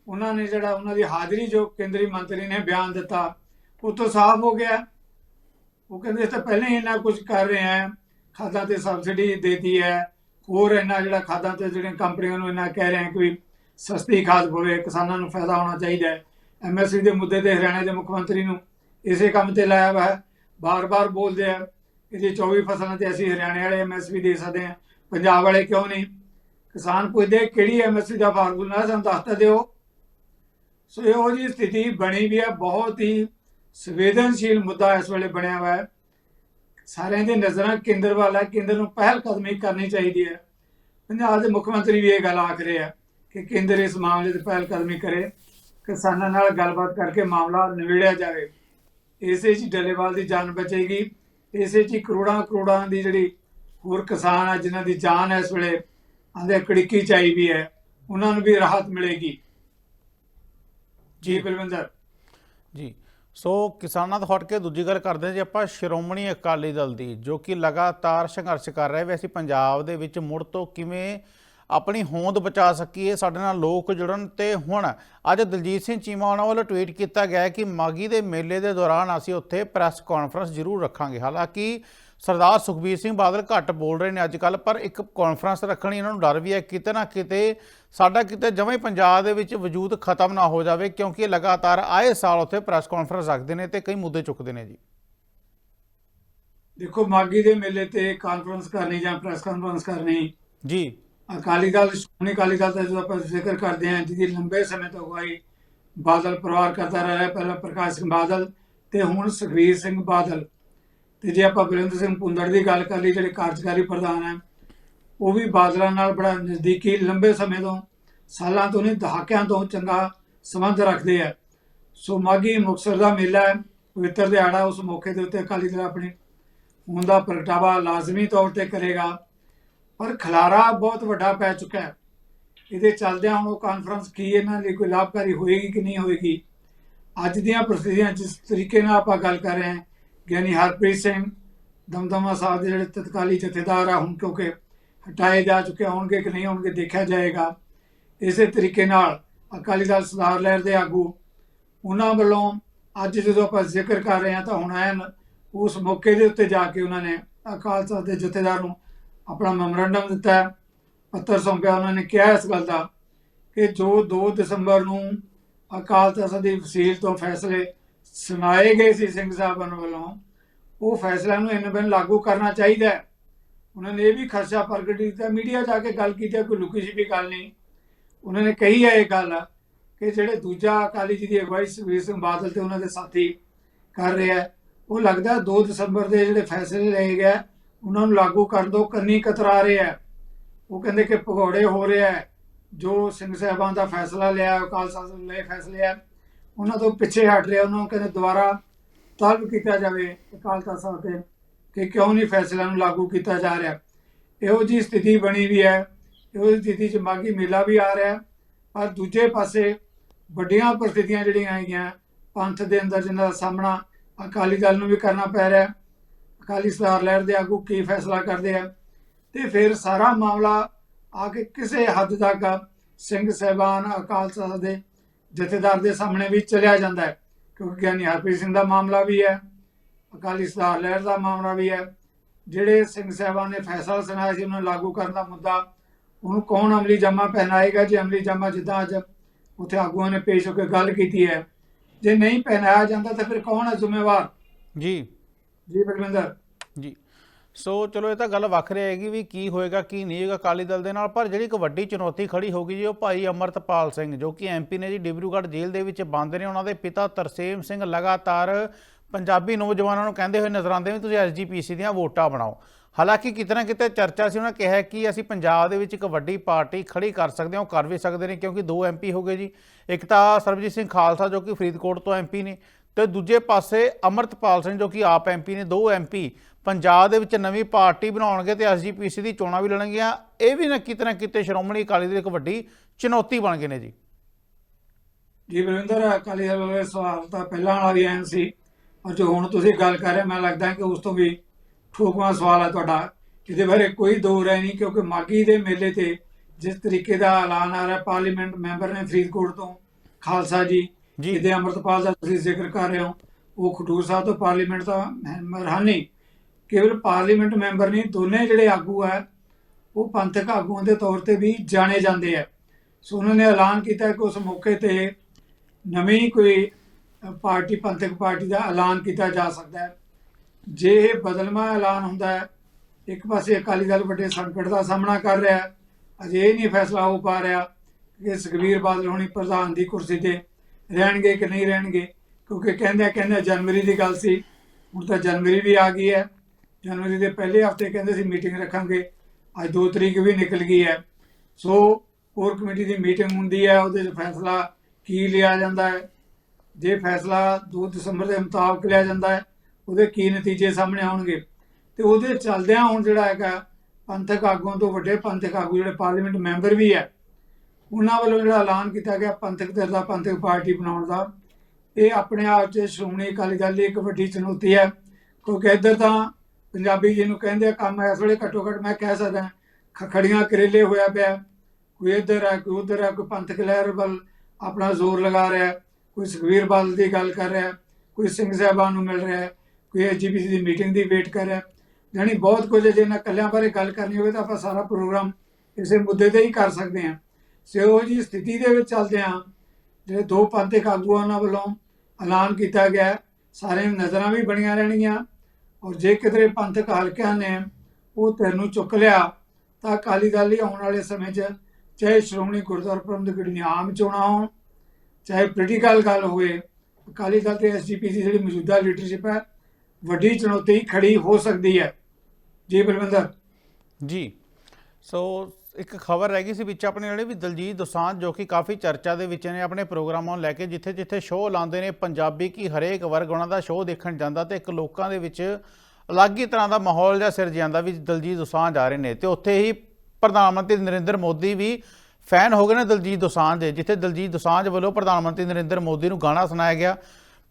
ਉਹਨਾਂ ਨੇ ਜਿਹੜਾ ਉਹਨਾਂ ਦੀ ਹਾਜ਼ਰੀ ਜੋ ਕੇਂਦਰੀ ਮੰਤਰੀ ਨੇ ਬਿਆਨ ਦਿੱਤਾ ਉਹ ਤੋਂ ਸਾਫ਼ ਹੋ ਗਿਆ। ਉਹ ਕਹਿੰਦੇ ਇਸ ਤਾਂ ਪਹਿਲਾਂ ਹੀ ਇੰਨਾ ਕੁਝ ਕਰ ਰਹੇ ਆ ਖਾਦਾਂ ਤੇ ਸਬਸਿਡੀ ਦੇਤੀ ਹੈ। ਹੋਰ ਇੰਨਾ ਜਿਹੜਾ ਖਾਦਾਂ ਤੇ ਜਿਹੜੀਆਂ ਕੰਪਨੀਆਂ ਨੂੰ ਇੰਨਾ ਕਹਿ ਰਹੇ ਆ ਕਿ ਸਸਤੀ ਖਾਦ ਪਵੇ, ਕਿਸਾਨਾਂ ਨੂੰ ਫਾਇਦਾ ਹੋਣਾ ਚਾਹੀਦਾ ਹੈ। ਐਮਐਸਪੀ ਦੇ ਮੁੱਦੇ ਤੇ ਹਰਿਆਣਾ ਦੇ ਮੁੱਖ ਮੰਤਰੀ ਨੂੰ ਇਸੇ ਕੰਮ ਤੇ ਲਾਇਆ ਵਾ ਹੈ। ਬਾਰ-ਬਾਰ ਬੋਲਦੇ ਆ ਕਿ ਜੇ 24 ਫਸਲਾਂ ਤੇ ਅਸੀਂ ਹਰਿਆਣੇ ਵਾਲੇ ਐਮਐਸਪੀ ਦੇ ਸਕਦੇ ਆ ਪੰਜਾਬ ਵਾਲੇ ਕਿਉਂ ਨਹੀਂ? ਕਿਸਾਨ ਪੁੱਛਦੇ ਕਿਹੜੀ ਐਮਐਸਪੀ ਦਾ ਫਾਰਮੂਲਾ ਸਾਨੂੰ ਦੱਸ ਤਾਂ ਦਿਓ। ਸੋ ਇਹੋ ਜੀ ਸਥਿਤੀ ਬਣੀ ਵੀ ਹੈ, ਬਹੁਤ ਹੀ ਸੰਵੇਦਨਸ਼ੀਲ ਮੁੱਦਾ ਇਸ ਵੇਲੇ ਬਣਿਆ ਹੋਇਆ ਹੈ। ਸਾਰਿਆਂ ਦੀ ਨਜ਼ਰਾਂ ਕੇਂਦਰ ਵੱਲ ਹੈ। ਕੇਂਦਰ ਨੂੰ ਪਹਿਲ ਕਦਮੀ ਕਰਨੀ ਚਾਹੀਦੀ ਹੈ। ਪੰਜਾਬ ਦੇ ਮੁੱਖ ਮੰਤਰੀ ਵੀ ਇਹ ਗੱਲ ਆਖ ਰਹੇ ਆ ਕਿ ਕੇਂਦਰ ਇਸ ਮਾਮਲੇ ਤੇ ਪਹਿਲ ਕਦਮੀ ਕਰੇ। ਕਿਸਾਨਾਂ ਨਾਲ ਗੱਲਬਾਤ ਕਰਕੇ ਮਾਮਲਾ ਨਿਬੇੜਿਆ ਜਾਵੇ। ਇਸੇ 'ਚ ਹੀ ਡੱਲੇਵਾਲ ਦੀ ਜਾਨ ਬਚੇਗੀ। ਇਸੇ 'ਚ ਹੀ ਕਰੋੜਾਂ ਕਰੋੜਾਂ ਦੀ ਜਿਹੜੀ ਹੋਰ ਕਿਸਾਨ ਆ, ਜਿਨ੍ਹਾਂ ਦੀ ਜਾਨ ਇਸ ਵੇਲੇ ਆਂਦੇ ਕੜਿੱਕੀ ਚਾਈ ਵੀ ਹੈ, ਉਹਨਾਂ ਨੂੰ ਵੀ ਰਾਹਤ ਮਿਲੇਗੀ। ਜੀ, ਬਲਵਿੰਦਰ। ਜੀ। ਸੋ ਕਿਸਾਨਾਂ ਤੋਂ ਹਟ ਕੇ ਦੂਜੀ ਗੱਲ ਕਰਦੇ ਹਾਂ ਜੀ ਆਪਾਂ, ਸ਼੍ਰੋਮਣੀ ਅਕਾਲੀ ਦਲ ਦੀ, ਜੋ ਕਿ ਲਗਾਤਾਰ ਸੰਘਰਸ਼ ਕਰ ਰਿਹਾ ਵੀ ਅਸੀਂ ਪੰਜਾਬ ਦੇ ਵਿੱਚ ਮੁੜ ਤੋਂ ਕਿਵੇਂ ਆਪਣੀ ਹੋਂਦ ਬਚਾ ਸਕੀਏ, ਸਾਡੇ ਨਾਲ ਲੋਕ ਜੁੜਨ ਤੇ ਹੁਣ ਅੱਜ ਦਲਜੀਤ ਸਿੰਘ ਚੀਮਾ ਉਹਨਾਂ ਵੱਲੋਂ ਟਵੀਟ ਕੀਤਾ ਗਿਆ ਕਿ ਮਾਗੀ ਦੇ ਮੇਲੇ ਦੇ ਦੌਰਾਨ ਅਸੀਂ ਉੱਥੇ ਪ੍ਰੈਸ ਕਾਨਫਰੰਸ ਜ਼ਰੂਰ ਰੱਖਾਂਗੇ। ਹਾਲਾਂਕਿ ਸਰਦਾਰ ਸੁਖਬੀਰ ਸਿੰਘ ਬਾਦਲ ਘੱਟ ਬੋਲ ਰਹੇ ਨੇ ਅੱਜ ਕੱਲ ਪਰ ਇੱਕ ਕਾਨਫਰੰਸ ਰੱਖਣੀ ਇਹਨਾਂ ਨੂੰ ਡਰ ਵੀ ਹੈ ਕਿਤੇ ਨਾ ਕਿਤੇ ਸਾਡਾ ਕਿਤੇ ਜਮਾਂ ਪੰਜਾਬ ਦੇ ਵਿੱਚ ਵਜੂਦ ਖਤਮ ਨਾ ਹੋ ਜਾਵੇ ਕਿਉਂਕਿ ਲਗਾਤਾਰ ਆਏ ਸਾਲ ਉੱਥੇ ਪ੍ਰੈਸ ਕਾਨਫਰੰਸ ਰੱਖਦੇ ਨੇ ਤੇ ਕਈ ਮੁੱਦੇ ਚੁੱਕਦੇ ਨੇ ਜੀ। ਦੇਖੋ ਮਾਗੀ ਦੇ ਮੇਲੇ ਤੇ ਕਾਨਫਰੰਸ ਕਰਨੀ ਜਾਂ ਪ੍ਰੈਸ ਕਾਨਫਰੰਸ ਕਰਨੀ ਜੀ। ਅਕਾਲੀ ਦਲ ਸ਼੍ਰੋਮਣੀ ਅਕਾਲੀ ਦਲ ਦਾ ਜਦੋਂ ਆਪਾਂ ਜ਼ਿਕਰ ਕਰਦੇ ਹਾਂ ਜਿਹਦੀ ਲੰਬੇ ਸਮੇਂ ਤੋਂ ਅਗਵਾਈ ਬਾਦਲ ਪਰਿਵਾਰ ਕਰਦਾ ਰਿਹਾ ਪਹਿਲਾਂ ਪ੍ਰਕਾਸ਼ ਸਿੰਘ ਬਾਦਲ ਤੇ ਹੁਣ ਸੁਖਬੀਰ ਸਿੰਘ ਬਾਦਲ। ਤੇ ਜੇ ਆਪਾਂ ਬਰਿੰਦਰ ਸਿੰਘ ਪੁੰਦੜ ਦੀ ਗੱਲ ਕਰ ਲਈ, ਜਿਹੜੇ ਕਾਰਜਕਾਰੀ ਪ੍ਰਧਾਨ ਹੈ, ਉਹ ਵੀ ਬਾਦਲਾਂ ਨਾਲ ਬੜਾ ਨਜ਼ਦੀਕੀ, ਲੰਬੇ ਸਮੇਂ ਤੋਂ, ਸਾਲਾਂ ਤੋਂ ਨਹੀਂ, ਦਹਾਕਿਆਂ ਤੋਂ ਚੰਗਾ ਸੰਬੰਧ ਰੱਖਦੇ ਆ। ਸੋ ਮਾਗੀ ਮੁਕਤਸਰ ਦਾ ਮੇਲਾ ਹੈ, ਪਵਿੱਤਰ ਦਿਹਾੜਾ ਉਸ ਮੌਕੇ ਦੇ ਉੱਤੇ ਅਕਾਲੀ ਦਲ ਆਪਣੇ ਹੁਣ ਦਾ ਪ੍ਰਗਟਾਵਾ ਲਾਜ਼ਮੀ ਤੌਰ ਤੇ ਕਰੇਗਾ। ਪਰ ਖਲਾਰਾ ਬਹੁਤ ਵੱਡਾ ਪੈ ਚੁੱਕਾ ਹੈ। ਇਹਦੇ ਚੱਲਦਿਆਂ ਹੁਣ ਉਹ ਕਾਨਫਰੰਸ ਕੀ ਇਹਨਾਂ ਲਈ ਕੋਈ ਲਾਭਕਾਰੀ ਹੋਏਗੀ ਕਿ ਨਹੀਂ ਹੋਏਗੀ? ਅੱਜ ਦੀਆਂ ਪ੍ਰਸਥਿਤੀਆਂ ਜਿਸ ਤਰੀਕੇ ਨਾਲ ਆਪਾਂ ਗੱਲ ਕਰ ਰਹੇ ਹਾਂ ਗਿਆਨੀ ਹਰਪ੍ਰੀਤ ਸਿੰਘ, ਦਮਦਮਾ ਸਾਹਿਬ ਦੇ ਜਿਹੜੇ ਤਤਕਾਲੀ ਜਥੇਦਾਰ ਆ, ਹੁਣ ਕਿਉਂਕਿ ਹਟਾਏ ਜਾ ਚੁੱਕੇ ਹੋਣਗੇ ਕਿ ਨਹੀਂ ਹੋਣਗੇ, ਦੇਖਿਆ ਜਾਏਗਾ। ਇਸੇ ਤਰੀਕੇ ਨਾਲ ਅਕਾਲੀ ਦਲ ਸੁਧਾਰ ਲਹਿਰ ਦੇ ਆਗੂ, ਉਹਨਾਂ ਵੱਲੋਂ ਅੱਜ ਜਦੋਂ ਆਪਾਂ ਜ਼ਿਕਰ ਕਰ ਰਹੇ ਹਾਂ ਤਾਂ ਹੁਣ ਐਨ ਉਸ ਮੌਕੇ ਦੇ ਉੱਤੇ ਜਾ ਕੇ ਉਹਨਾਂ ਨੇ ਅਕਾਲ ਤਖਤ ਦੇ ਜਥੇਦਾਰ ਨੂੰ ਆਪਣਾ ਮੈਮੋਰੰਡਮ ਦਿੱਤਾ ਪੱਤਰ ਸੌਂਪਿਆ, ਉਹਨਾਂ ਨੇ ਕਿਹਾ ਇਸ ਗੱਲ ਦਾ ਕਿ ਜੋ 2 ਦਸੰਬਰ ਨੂੰ ਅਕਾਲ ਤਖਤ ਦੀ ਵਸੀਲ ਤੋਂ ਫੈਸਲੇ ਸੁਣਾਏ ਗਏ ਸੀ ਸਿੰਘ ਸਾਹਿਬਾਨ ਵੱਲੋਂ, ਉਹ ਫੈਸਲਿਆਂ ਨੂੰ ਇਹਨਾਂ ਬਿਨ ਲਾਗੂ ਕਰਨਾ ਚਾਹੀਦਾ ਹੈ। ਉਹਨਾਂ ਨੇ ਇਹ ਵੀ ਖਰਚਾ ਪ੍ਰਗਟ ਕੀਤਾ, ਮੀਡੀਆ ਜਾ ਕੇ ਗੱਲ ਕੀਤੀ ਕੋਈ ਲੁਕੀ ਛਿਪੀ ਗੱਲ ਨਹੀਂ। ਉਹਨਾਂ ਨੇ ਕਹੀ ਹੈ ਇਹ ਗੱਲ ਕਿ ਜਿਹੜੇ ਦੂਜਾ ਅਕਾਲੀ ਜੀ ਦੀ ਅਗਵਾਈ ਸੁਖਬੀਰ ਸਿੰਘ ਬਾਦਲ ਤੇ ਉਹਨਾਂ ਦੇ ਸਾਥੀ ਕਰ ਰਿਹਾ ਉਹ ਲੱਗਦਾ 2 ਦਸੰਬਰ ਦੇ ਜਿਹੜੇ ਫੈਸਲੇ ਲਏ ਗਏ ਉਹਨਾਂ ਨੂੰ ਲਾਗੂ ਕਰਨ ਤੋਂ ਕੰਨੀ ਕਤਰਾ ਰਿਹਾ ਹੈ। ਉਹ ਕਹਿੰਦੇ ਕਿ ਭਗੌੜੇ ਹੋ ਰਿਹਾ ਹੈ, ਜੋ ਸਿੰਘ ਸਾਹਿਬਾਨ ਦਾ ਫੈਸਲਾ ਲਿਆ, ਅਕਾਲ ਸਾਹਿਬ ਨੇ ਲਏ ਫੈਸਲੇ ਆ ਉਹਨਾਂ ਤੋਂ ਪਿੱਛੇ ਹਟ ਰਿਹਾ, ਉਹਨਾਂ ਨੂੰ ਕਹਿੰਦੇ ਦੁਬਾਰਾ ਤਲਬ ਕੀਤਾ ਜਾਵੇ ਅਕਾਲ ਤਖਤ ਸਾਹਿਬ ਤੇ, ਕਿ ਕਿਉਂ ਨਹੀਂ ਫੈਸਲਿਆਂ ਨੂੰ ਲਾਗੂ ਕੀਤਾ ਜਾ ਰਿਹਾ। ਇਹੋ ਜੀ ਸਥਿਤੀ ਬਣੀ ਵੀ ਹੈ, ਇਹੋ ਜਿਹੀ ਸਥਿਤੀ 'ਚ ਮਾਗੀ ਮੇਲਾ ਵੀ ਆ ਰਿਹਾ, ਪਰ ਦੂਜੇ ਪਾਸੇ ਵੱਡੀਆਂ ਪ੍ਰਸਥਿਤੀਆਂ ਜਿਹੜੀਆਂ ਆਈਆਂ ਪੰਥ ਦੇ ਅੰਦਰ ਜਿਨ੍ਹਾਂ ਦਾ ਸਾਹਮਣਾ ਅਕਾਲੀ ਦਲ ਨੂੰ ਵੀ ਕਰਨਾ ਪੈ ਰਿਹਾ, ਅਕਾਲੀ ਸਰਦਾਰ ਲਹਿਰ ਦੇ ਆਗੂ ਕੀ ਫੈਸਲਾ ਕਰਦੇ ਆ। ਤੇ ਫਿਰ ਸਾਰਾ ਮਾਮਲਾ ਆ ਕੇ ਕਿਸੇ ਹੱਦ ਤੱਕ ਸਿੰਘ ਸਹਿਬਾਨ ਅਕਾਲ ਤਖਤ ਦੇ ਜਥੇਦਾਰ ਦੇ ਸਾਹਮਣੇ ਵੀ ਚਲਿਆ ਜਾਂਦਾ ਹੈ। ਕਿਉਂਕਿ ਗਿਆਨੀ ਹਰਪ੍ਰੀਤ ਸਿੰਘ ਦਾ ਮਾਮਲਾ ਵੀ ਹੈ ਅਕਾਲੀ ਸੁਧਾਰ ਲਹਿਰ ਦਾ ਮਾਮਲਾ ਵੀ ਹੈ। ਜਿਹੜੇ ਸਿੰਘ ਸਾਹਿਬਾਨ ਨੇ ਫੈਸਲਾ ਸੁਣਾਇਆ ਸੀ ਉਹਨੂੰ ਲਾਗੂ ਕਰਨ ਦਾ ਮੁੱਦਾ ਉਹਨੂੰ ਕੌਣ ਅਮਲੀ ਜਮਾ ਪਹਿਨਾਏਗਾ? ਜੇ ਅਮਲੀ ਜਮਾ ਜਿੱਦਾਂ ਅੱਜ ਉੱਥੇ ਆਗੂਆਂ ਨੇ ਪੇਸ਼ ਹੋ ਕੇ ਗੱਲ ਕੀਤੀ ਹੈ। ਜੇ ਨਹੀਂ ਪਹਿਨਾਇਆ ਜਾਂਦਾ ਤਾਂ ਫਿਰ ਕੌਣ ਹੈ ਜ਼ਿੰਮੇਵਾਰ? ਜੀ। ਜੀ ਬਲਵਿੰਦਰ ਜੀ ਸੋ ਚਲੋ ਇਹ ਤਾਂ ਗੱਲ ਵੱਖ ਰਹੇਗੀ ਵੀ ਕੀ ਹੋਏਗਾ, ਕੀ ਨਹੀਂ ਹੋਏਗਾ ਅਕਾਲੀ ਦਲ ਦੇ ਨਾਲ, ਪਰ ਜਿਹੜੀ ਇੱਕ ਵੱਡੀ ਚੁਣੌਤੀ ਖੜੀ ਗਈ ਜੀ ਉਹ ਭਾਈ ਅਮਰਤਪਾਲ ਸਿੰਘ, ਜੋ ਕਿ ਐਮਪੀ ਨੇ ਜੀ ਡਿਬਰੂਗੜ੍ਹ ਜੇਲ੍ਹ ਦੇ ਵਿੱਚ ਬੰਦ ਨੇ। ਉਹਨਾਂ ਦੇ ਪਿਤਾ ਤਰਸੇਮ ਸਿੰਘ ਲਗਾਤਾਰ ਪੰਜਾਬੀ ਨੌਜਵਾਨਾਂ ਨੂੰ ਕਹਿੰਦੇ ਹੋਏ ਨਜ਼ਰ ਆਉਂਦੇ ਵੀ ਤੁਸੀਂ ਐਸਜੀਪੀਸੀ ਦੀਆਂ ਵੋਟਾਂ ਬਣਾਓ। ਹਾਲਾਂਕਿ ਕਿਤੇ ਨਾ ਕਿਤੇ ਚਰਚਾ ਸੀ, ਉਹਨਾਂ ਕਿਹਾ ਕਿ ਅਸੀਂ ਪੰਜਾਬ ਦੇ ਵਿੱਚ ਇੱਕ ਵੱਡੀ ਪਾਰਟੀ ਖੜੀ ਕਰ ਸਕਦੇ ਹਾਂ, ਉਹ ਕਰ ਵੀ ਸਕਦੇ ਨੇ, ਕਿਉਂਕਿ ਦੋ ਐਮਪੀ ਹੋ ਗਏ ਜੀ। ਇੱਕ ਤਾਂ ਸਰਬਜੀਤ ਸਿੰਘ ਖਾਲਸਾ, ਜੋ ਕਿ ਫਰੀਦਕੋਟ ਤੋਂ ਐਮਪੀ ਨੇ, ਤੇ ਦੂਜੇ ਪਾਸੇ ਅਮਰਤਪਾਲ ਸਿੰਘ, ਜੋ ਕਿ ਆਪ ਐਮਪੀ ਨੇ, ਦੋ ਐਮਪੀ ਪੰਜਾਬ ਦੇ ਵਿੱਚ ਨਵੀਂ ਪਾਰਟੀ ਬਣਾਉਣਗੇ ਤੇ ਐਸਜੀਪੀਸੀ ਦੀ ਚੋਣਾਂ ਵੀ ਲੜਨਗੀਆਂ। ਇਹ ਵੀ ਨਾ ਕਿਤੇ ਨਾ ਕਿਤੇ ਸ਼੍ਰੋਮਣੀ ਅਕਾਲੀ ਦਲ ਦੀ ਇੱਕ ਵੱਡੀ ਚੁਣੌਤੀ ਬਣ ਗਏ ਨੇ ਜੀ। ਜੀ ਬਲਵਿੰਦਰ ਅਕਾਲੀ ਦਲ ਵਾਲੇ ਸਵਾਲ ਤਾਂ ਪਹਿਲਾਂ ਵਾਲਾ ਵੀ ਐਨ ਸੀ ਔਰ ਜੋ ਹੁਣ ਤੁਸੀਂ ਗੱਲ ਕਰ ਰਹੇ ਮੈਨੂੰ ਲੱਗਦਾ ਹੈ ਕਿ ਉਸ ਤੋਂ ਵੀ ਠੋਕਵਾਂ ਸਵਾਲ ਹੈ ਤੁਹਾਡਾ। ਇਹਦੇ ਬਾਰੇ ਕੋਈ ਦੋ ਰਾਏ ਨਹੀਂ ਕਿਉਂਕਿ ਮਾਗੀ ਦੇ ਮੇਲੇ ਤੇ ਜਿਸ ਤਰੀਕੇ ਦਾ ਐਲਾਨ ਆ ਰਿਹਾ ਪਾਰਲੀਮੈਂਟ ਮੈਂਬਰ ਨੇ ਫਰੀਦਕੋਟ ਤੋਂ ਖਾਲਸਾ ਜੀ ਜੀ। ਜਿਹਦੇ ਅਮਰਤਪਾਲ ਦਾ ਤੁਸੀਂ ਜ਼ਿਕਰ ਕਰ ਰਹੇ ਹੋ ਉਹ ਖਡੂਰ ਸਾਹਿਬ ਤੋਂ ਪਾਰਲੀਮੈਂਟ ਦਾ ਮੈਂਬਰ ਹਨ ਕੇਵਲ ਪਾਰਲੀਮੈਂਟ ਮੈਂਬਰ ਨਹੀਂ, ਦੋਨੇ ਜਿਹੜੇ ਆਗੂ ਹੈ, ਉਹ ਪੰਥਕ ਆਗੂਆਂ ਦੇ ਤੌਰ ਤੇ ਵੀ ਜਾਣੇ ਜਾਂਦੇ ਆ ਸੋ ਉਹਨਾਂ ਨੇ ਐਲਾਨ ਕੀਤਾ ਕਿ ਉਸ ਮੌਕੇ ਤੇ ਨਵੀਂ ਕੋਈ ਪਾਰਟੀ, ਪੰਥਕ ਪਾਰਟੀ ਦਾ ਐਲਾਨ ਕੀਤਾ ਜਾ ਸਕਦਾ ਹੈ। ਜੇ ਇਹ ਬਦਲਵਾਂ ਐਲਾਨ ਹੁੰਦਾ ਹੈ, ਇੱਕ ਪਾਸੇ ਅਕਾਲੀ ਦਲ ਵੱਡੇ ਸੰਕਟ ਦਾ ਸਾਹਮਣਾ ਕਰ ਰਿਹਾ ਹੈ, ਅਜੇ ਇਹ ਨਹੀਂ ਫੈਸਲਾ ਹੋ ਪਾ ਰਿਹਾ ਕਿ ਸੁਖਬੀਰ ਬਾਦਲ ਹੋਣੀ ਪ੍ਰਧਾਨ ਦੀ ਕੁਰਸੀ ਤੇ ਰਹਿਣਗੇ ਕਿ ਨਹੀਂ ਰਹਿਣਗੇ, ਕਿਉਂਕਿ ਕਹਿੰਦੇ ਕਹਿੰਦੇ ਜਨਵਰੀ ਦੀ ਗੱਲ ਸੀ, ਹੁਣ ਤਾਂ ਜਨਵਰੀ ਵੀ ਆ ਗਈ ਹੈ। ਜਨਵਰੀ ਦੇ ਪਹਿਲੇ ਹਫ਼ਤੇ ਕਹਿੰਦੇ ਸੀ ਮੀਟਿੰਗ ਰੱਖਾਂਗੇ। ਅੱਜ 2 ਤਰੀਕ ਵੀ ਨਿਕਲ ਗਈ ਹੈ। ਸੋ ਕੋਰ ਕਮੇਟੀ ਦੀ ਮੀਟਿੰਗ ਹੁੰਦੀ ਹੈ, ਉਹਦੇ 'ਚ ਫੈਸਲਾ ਕੀ ਲਿਆ ਜਾਂਦਾ ਹੈ? ਜੇ ਫੈਸਲਾ 2 ਦਸੰਬਰ ਦੇ ਮੁਤਾਬਕ ਲਿਆ ਜਾਂਦਾ ਹੈ, ਉਹਦੇ ਕੀ ਨਤੀਜੇ ਸਾਹਮਣੇ ਆਉਣਗੇ? ਤੇ ਉਹਦੇ ਚੱਲਦਿਆਂ ਹੁਣ ਜਿਹੜਾ ਹੈਗਾ, ਪੰਥਕ ਆਗੂਆਂ ਤੋਂ ਵੱਡੇ ਪੰਥਕ ਆਗੂ, ਜਿਹੜੇ ਪਾਰਲੀਮੈਂਟ ਮੈਂਬਰ ਵੀ ਹੈ, ਉਹਨਾਂ ਵੱਲੋਂ ਜਿਹੜਾ ਐਲਾਨ ਕੀਤਾ ਗਿਆ ਪੰਥਕ ਦਲ ਦਾ, ਪੰਥਕ ਪਾਰਟੀ ਬਣਾਉਣ ਦਾ। ਇਹ ਆਪਣੇ ਆਪ 'ਚ ਸ਼੍ਰੋਮਣੀ ਅਕਾਲੀ ਦਲ ਲਈ ਇੱਕ ਵੱਡੀ ਚੁਣੌਤੀ ਹੈ, ਕਿਉਂਕਿ ਇੱਧਰ ਤਾਂ ਪੰਜਾਬੀ ਜਿਹਨੂੰ ਕਹਿੰਦੇ ਆ ਕੰਮ ਇਸ ਵੇਲੇ ਘੱਟੋ ਘੱਟ ਮੈਂ ਕਹਿ ਸਕਦਾ ਖਖੜੀਆਂ ਕਰੇਲੇ ਹੋਇਆ ਪਿਆ। ਕੋਈ ਇੱਧਰ ਹੈ ਕੋਈ ਉੱਧਰ ਹੈ ਕੋਈ ਪੰਥਕ ਲਹਿਰ ਵੱਲ ਆਪਣਾ ਜ਼ੋਰ ਲਗਾ ਰਿਹਾ ਕੋਈ ਸੁਖਬੀਰ ਬਾਦਲ ਦੀ ਗੱਲ ਕਰ ਰਿਹਾ ਕੋਈ ਸਿੰਘ ਸਾਹਿਬਾਨ ਨੂੰ ਮਿਲ ਰਿਹਾ ਹੈ, ਕੋਈ ਐਜੀਪੀਸੀ ਦੀ ਮੀਟਿੰਗ ਦੀ ਵੇਟ ਕਰ ਰਿਹਾ। ਹੈ। ਜਾਣੀ ਬਹੁਤ ਕੁਝ ਹੈ, ਜੇ ਇਹਨਾਂ ਕੱਲਿਆਂ ਬਾਰੇ ਗੱਲ ਕਰਨੀ ਹੋਵੇ ਤਾਂ ਆਪਾਂ ਸਾਰਾ ਪ੍ਰੋਗਰਾਮ ਇਸੇ ਮੁੱਦੇ ਤੇ ਹੀ ਕਰ ਸਕਦੇ ਹਾਂ। ਸੋ ਜੀ ਸਥਿਤੀ ਦੇ ਵਿੱਚ ਚੱਲਦੇ ਹਾਂ ਜਿਹੜੇ ਦੋ ਪੰਥਕ ਆਗੂਆਂ ਉਹਨਾਂ ਵੱਲੋਂ ਐਲਾਨ ਕੀਤਾ ਗਿਆ ਹੈ, ਸਾਰੇ ਨਜ਼ਰਾਂ ਵੀ ਬਣੀਆਂ ਰਹਿਣਗੀਆਂ। ਔਰ ਜੇ ਕਿਧਰੇ ਪੰਥਕ ਹਲਕਿਆਂ ਨੇ ਉਹ ਤੈਨੂੰ ਚੁੱਕ ਲਿਆ, ਤਾਂ ਅਕਾਲੀ ਦਲ ਹੀ ਆਉਣ ਵਾਲੇ ਸਮੇਂ 'ਚ ਚਾਹੇ ਸ਼੍ਰੋਮਣੀ ਗੁਰਦੁਆਰਾ ਪ੍ਰਬੰਧਕ ਕਮੇਟੀ ਦੀਆਂ ਆਮ ਚੋਣਾਂ ਹੋਣ, ਚਾਹੇ ਪੋਲੀਟੀਕਲ ਗੱਲ ਹੋਵੇ, ਅਕਾਲੀ ਦਲ ਤੇ ਐਸਜੀਪੀ ਦੀ ਜਿਹੜੀ ਮੌਜੂਦਾ ਲੀਡਰਸ਼ਿਪ ਹੈ, ਵੱਡੀ ਚੁਣੌਤੀ ਖੜੀ ਹੋ ਸਕਦੀ ਹੈ। ਜੀ ਬਲਵਿੰਦਰ। ਜੀ। ਸੋ ਇੱਕ ਖਬਰ ਰਹਿ ਗਈ ਸੀ ਵਿੱਚ ਆਪਣੇ ਜਿਹੜੇ ਵੀ ਦਲਜੀਤ ਦੋਸਾਂਝ, ਜੋ ਕਿ ਕਾਫੀ ਚਰਚਾ ਦੇ ਵਿੱਚ ਨੇ ਆਪਣੇ ਪ੍ਰੋਗਰਾਮਾਂ ਨੂੰ ਲੈ ਕੇ ਜਿੱਥੇ ਜਿੱਥੇ ਸ਼ੋਅ ਲਾਉਂਦੇ ਨੇ, ਪੰਜਾਬੀ ਕੀ ਹਰੇਕ ਵਰਗ ਉਹਨਾਂ ਦਾ ਸ਼ੋਅ ਦੇਖਣ ਜਾਂਦਾ ਤੇ ਇੱਕ ਲੋਕਾਂ ਦੇ ਵਿੱਚ ਅਲੱਗ ਹੀ ਤਰ੍ਹਾਂ ਦਾ ਮਾਹੌਲ ਜਿਹਾ ਸਿਰਜ ਜਾਂਦਾ ਵੀ ਦਲਜੀਤ ਦੋਸਾਂਝ ਆ ਰਹੇ ਨੇ। ਤੇ ਉੱਥੇ ਹੀ ਪ੍ਰਧਾਨ ਮੰਤਰੀ ਨਰਿੰਦਰ ਮੋਦੀ ਵੀ ਫੈਨ ਹੋ ਗਏ ਨੇ ਦਲਜੀਤ ਦੋਸਾਂਝ ਦੇ, ਜਿੱਥੇ ਦਲਜੀਤ ਦੋਸਾਂਝ ਵੱਲੋਂ ਪ੍ਰਧਾਨ ਮੰਤਰੀ ਨਰਿੰਦਰ ਮੋਦੀ ਨੂੰ ਗਾਣਾ ਸੁਣਾਇਆ ਗਿਆ।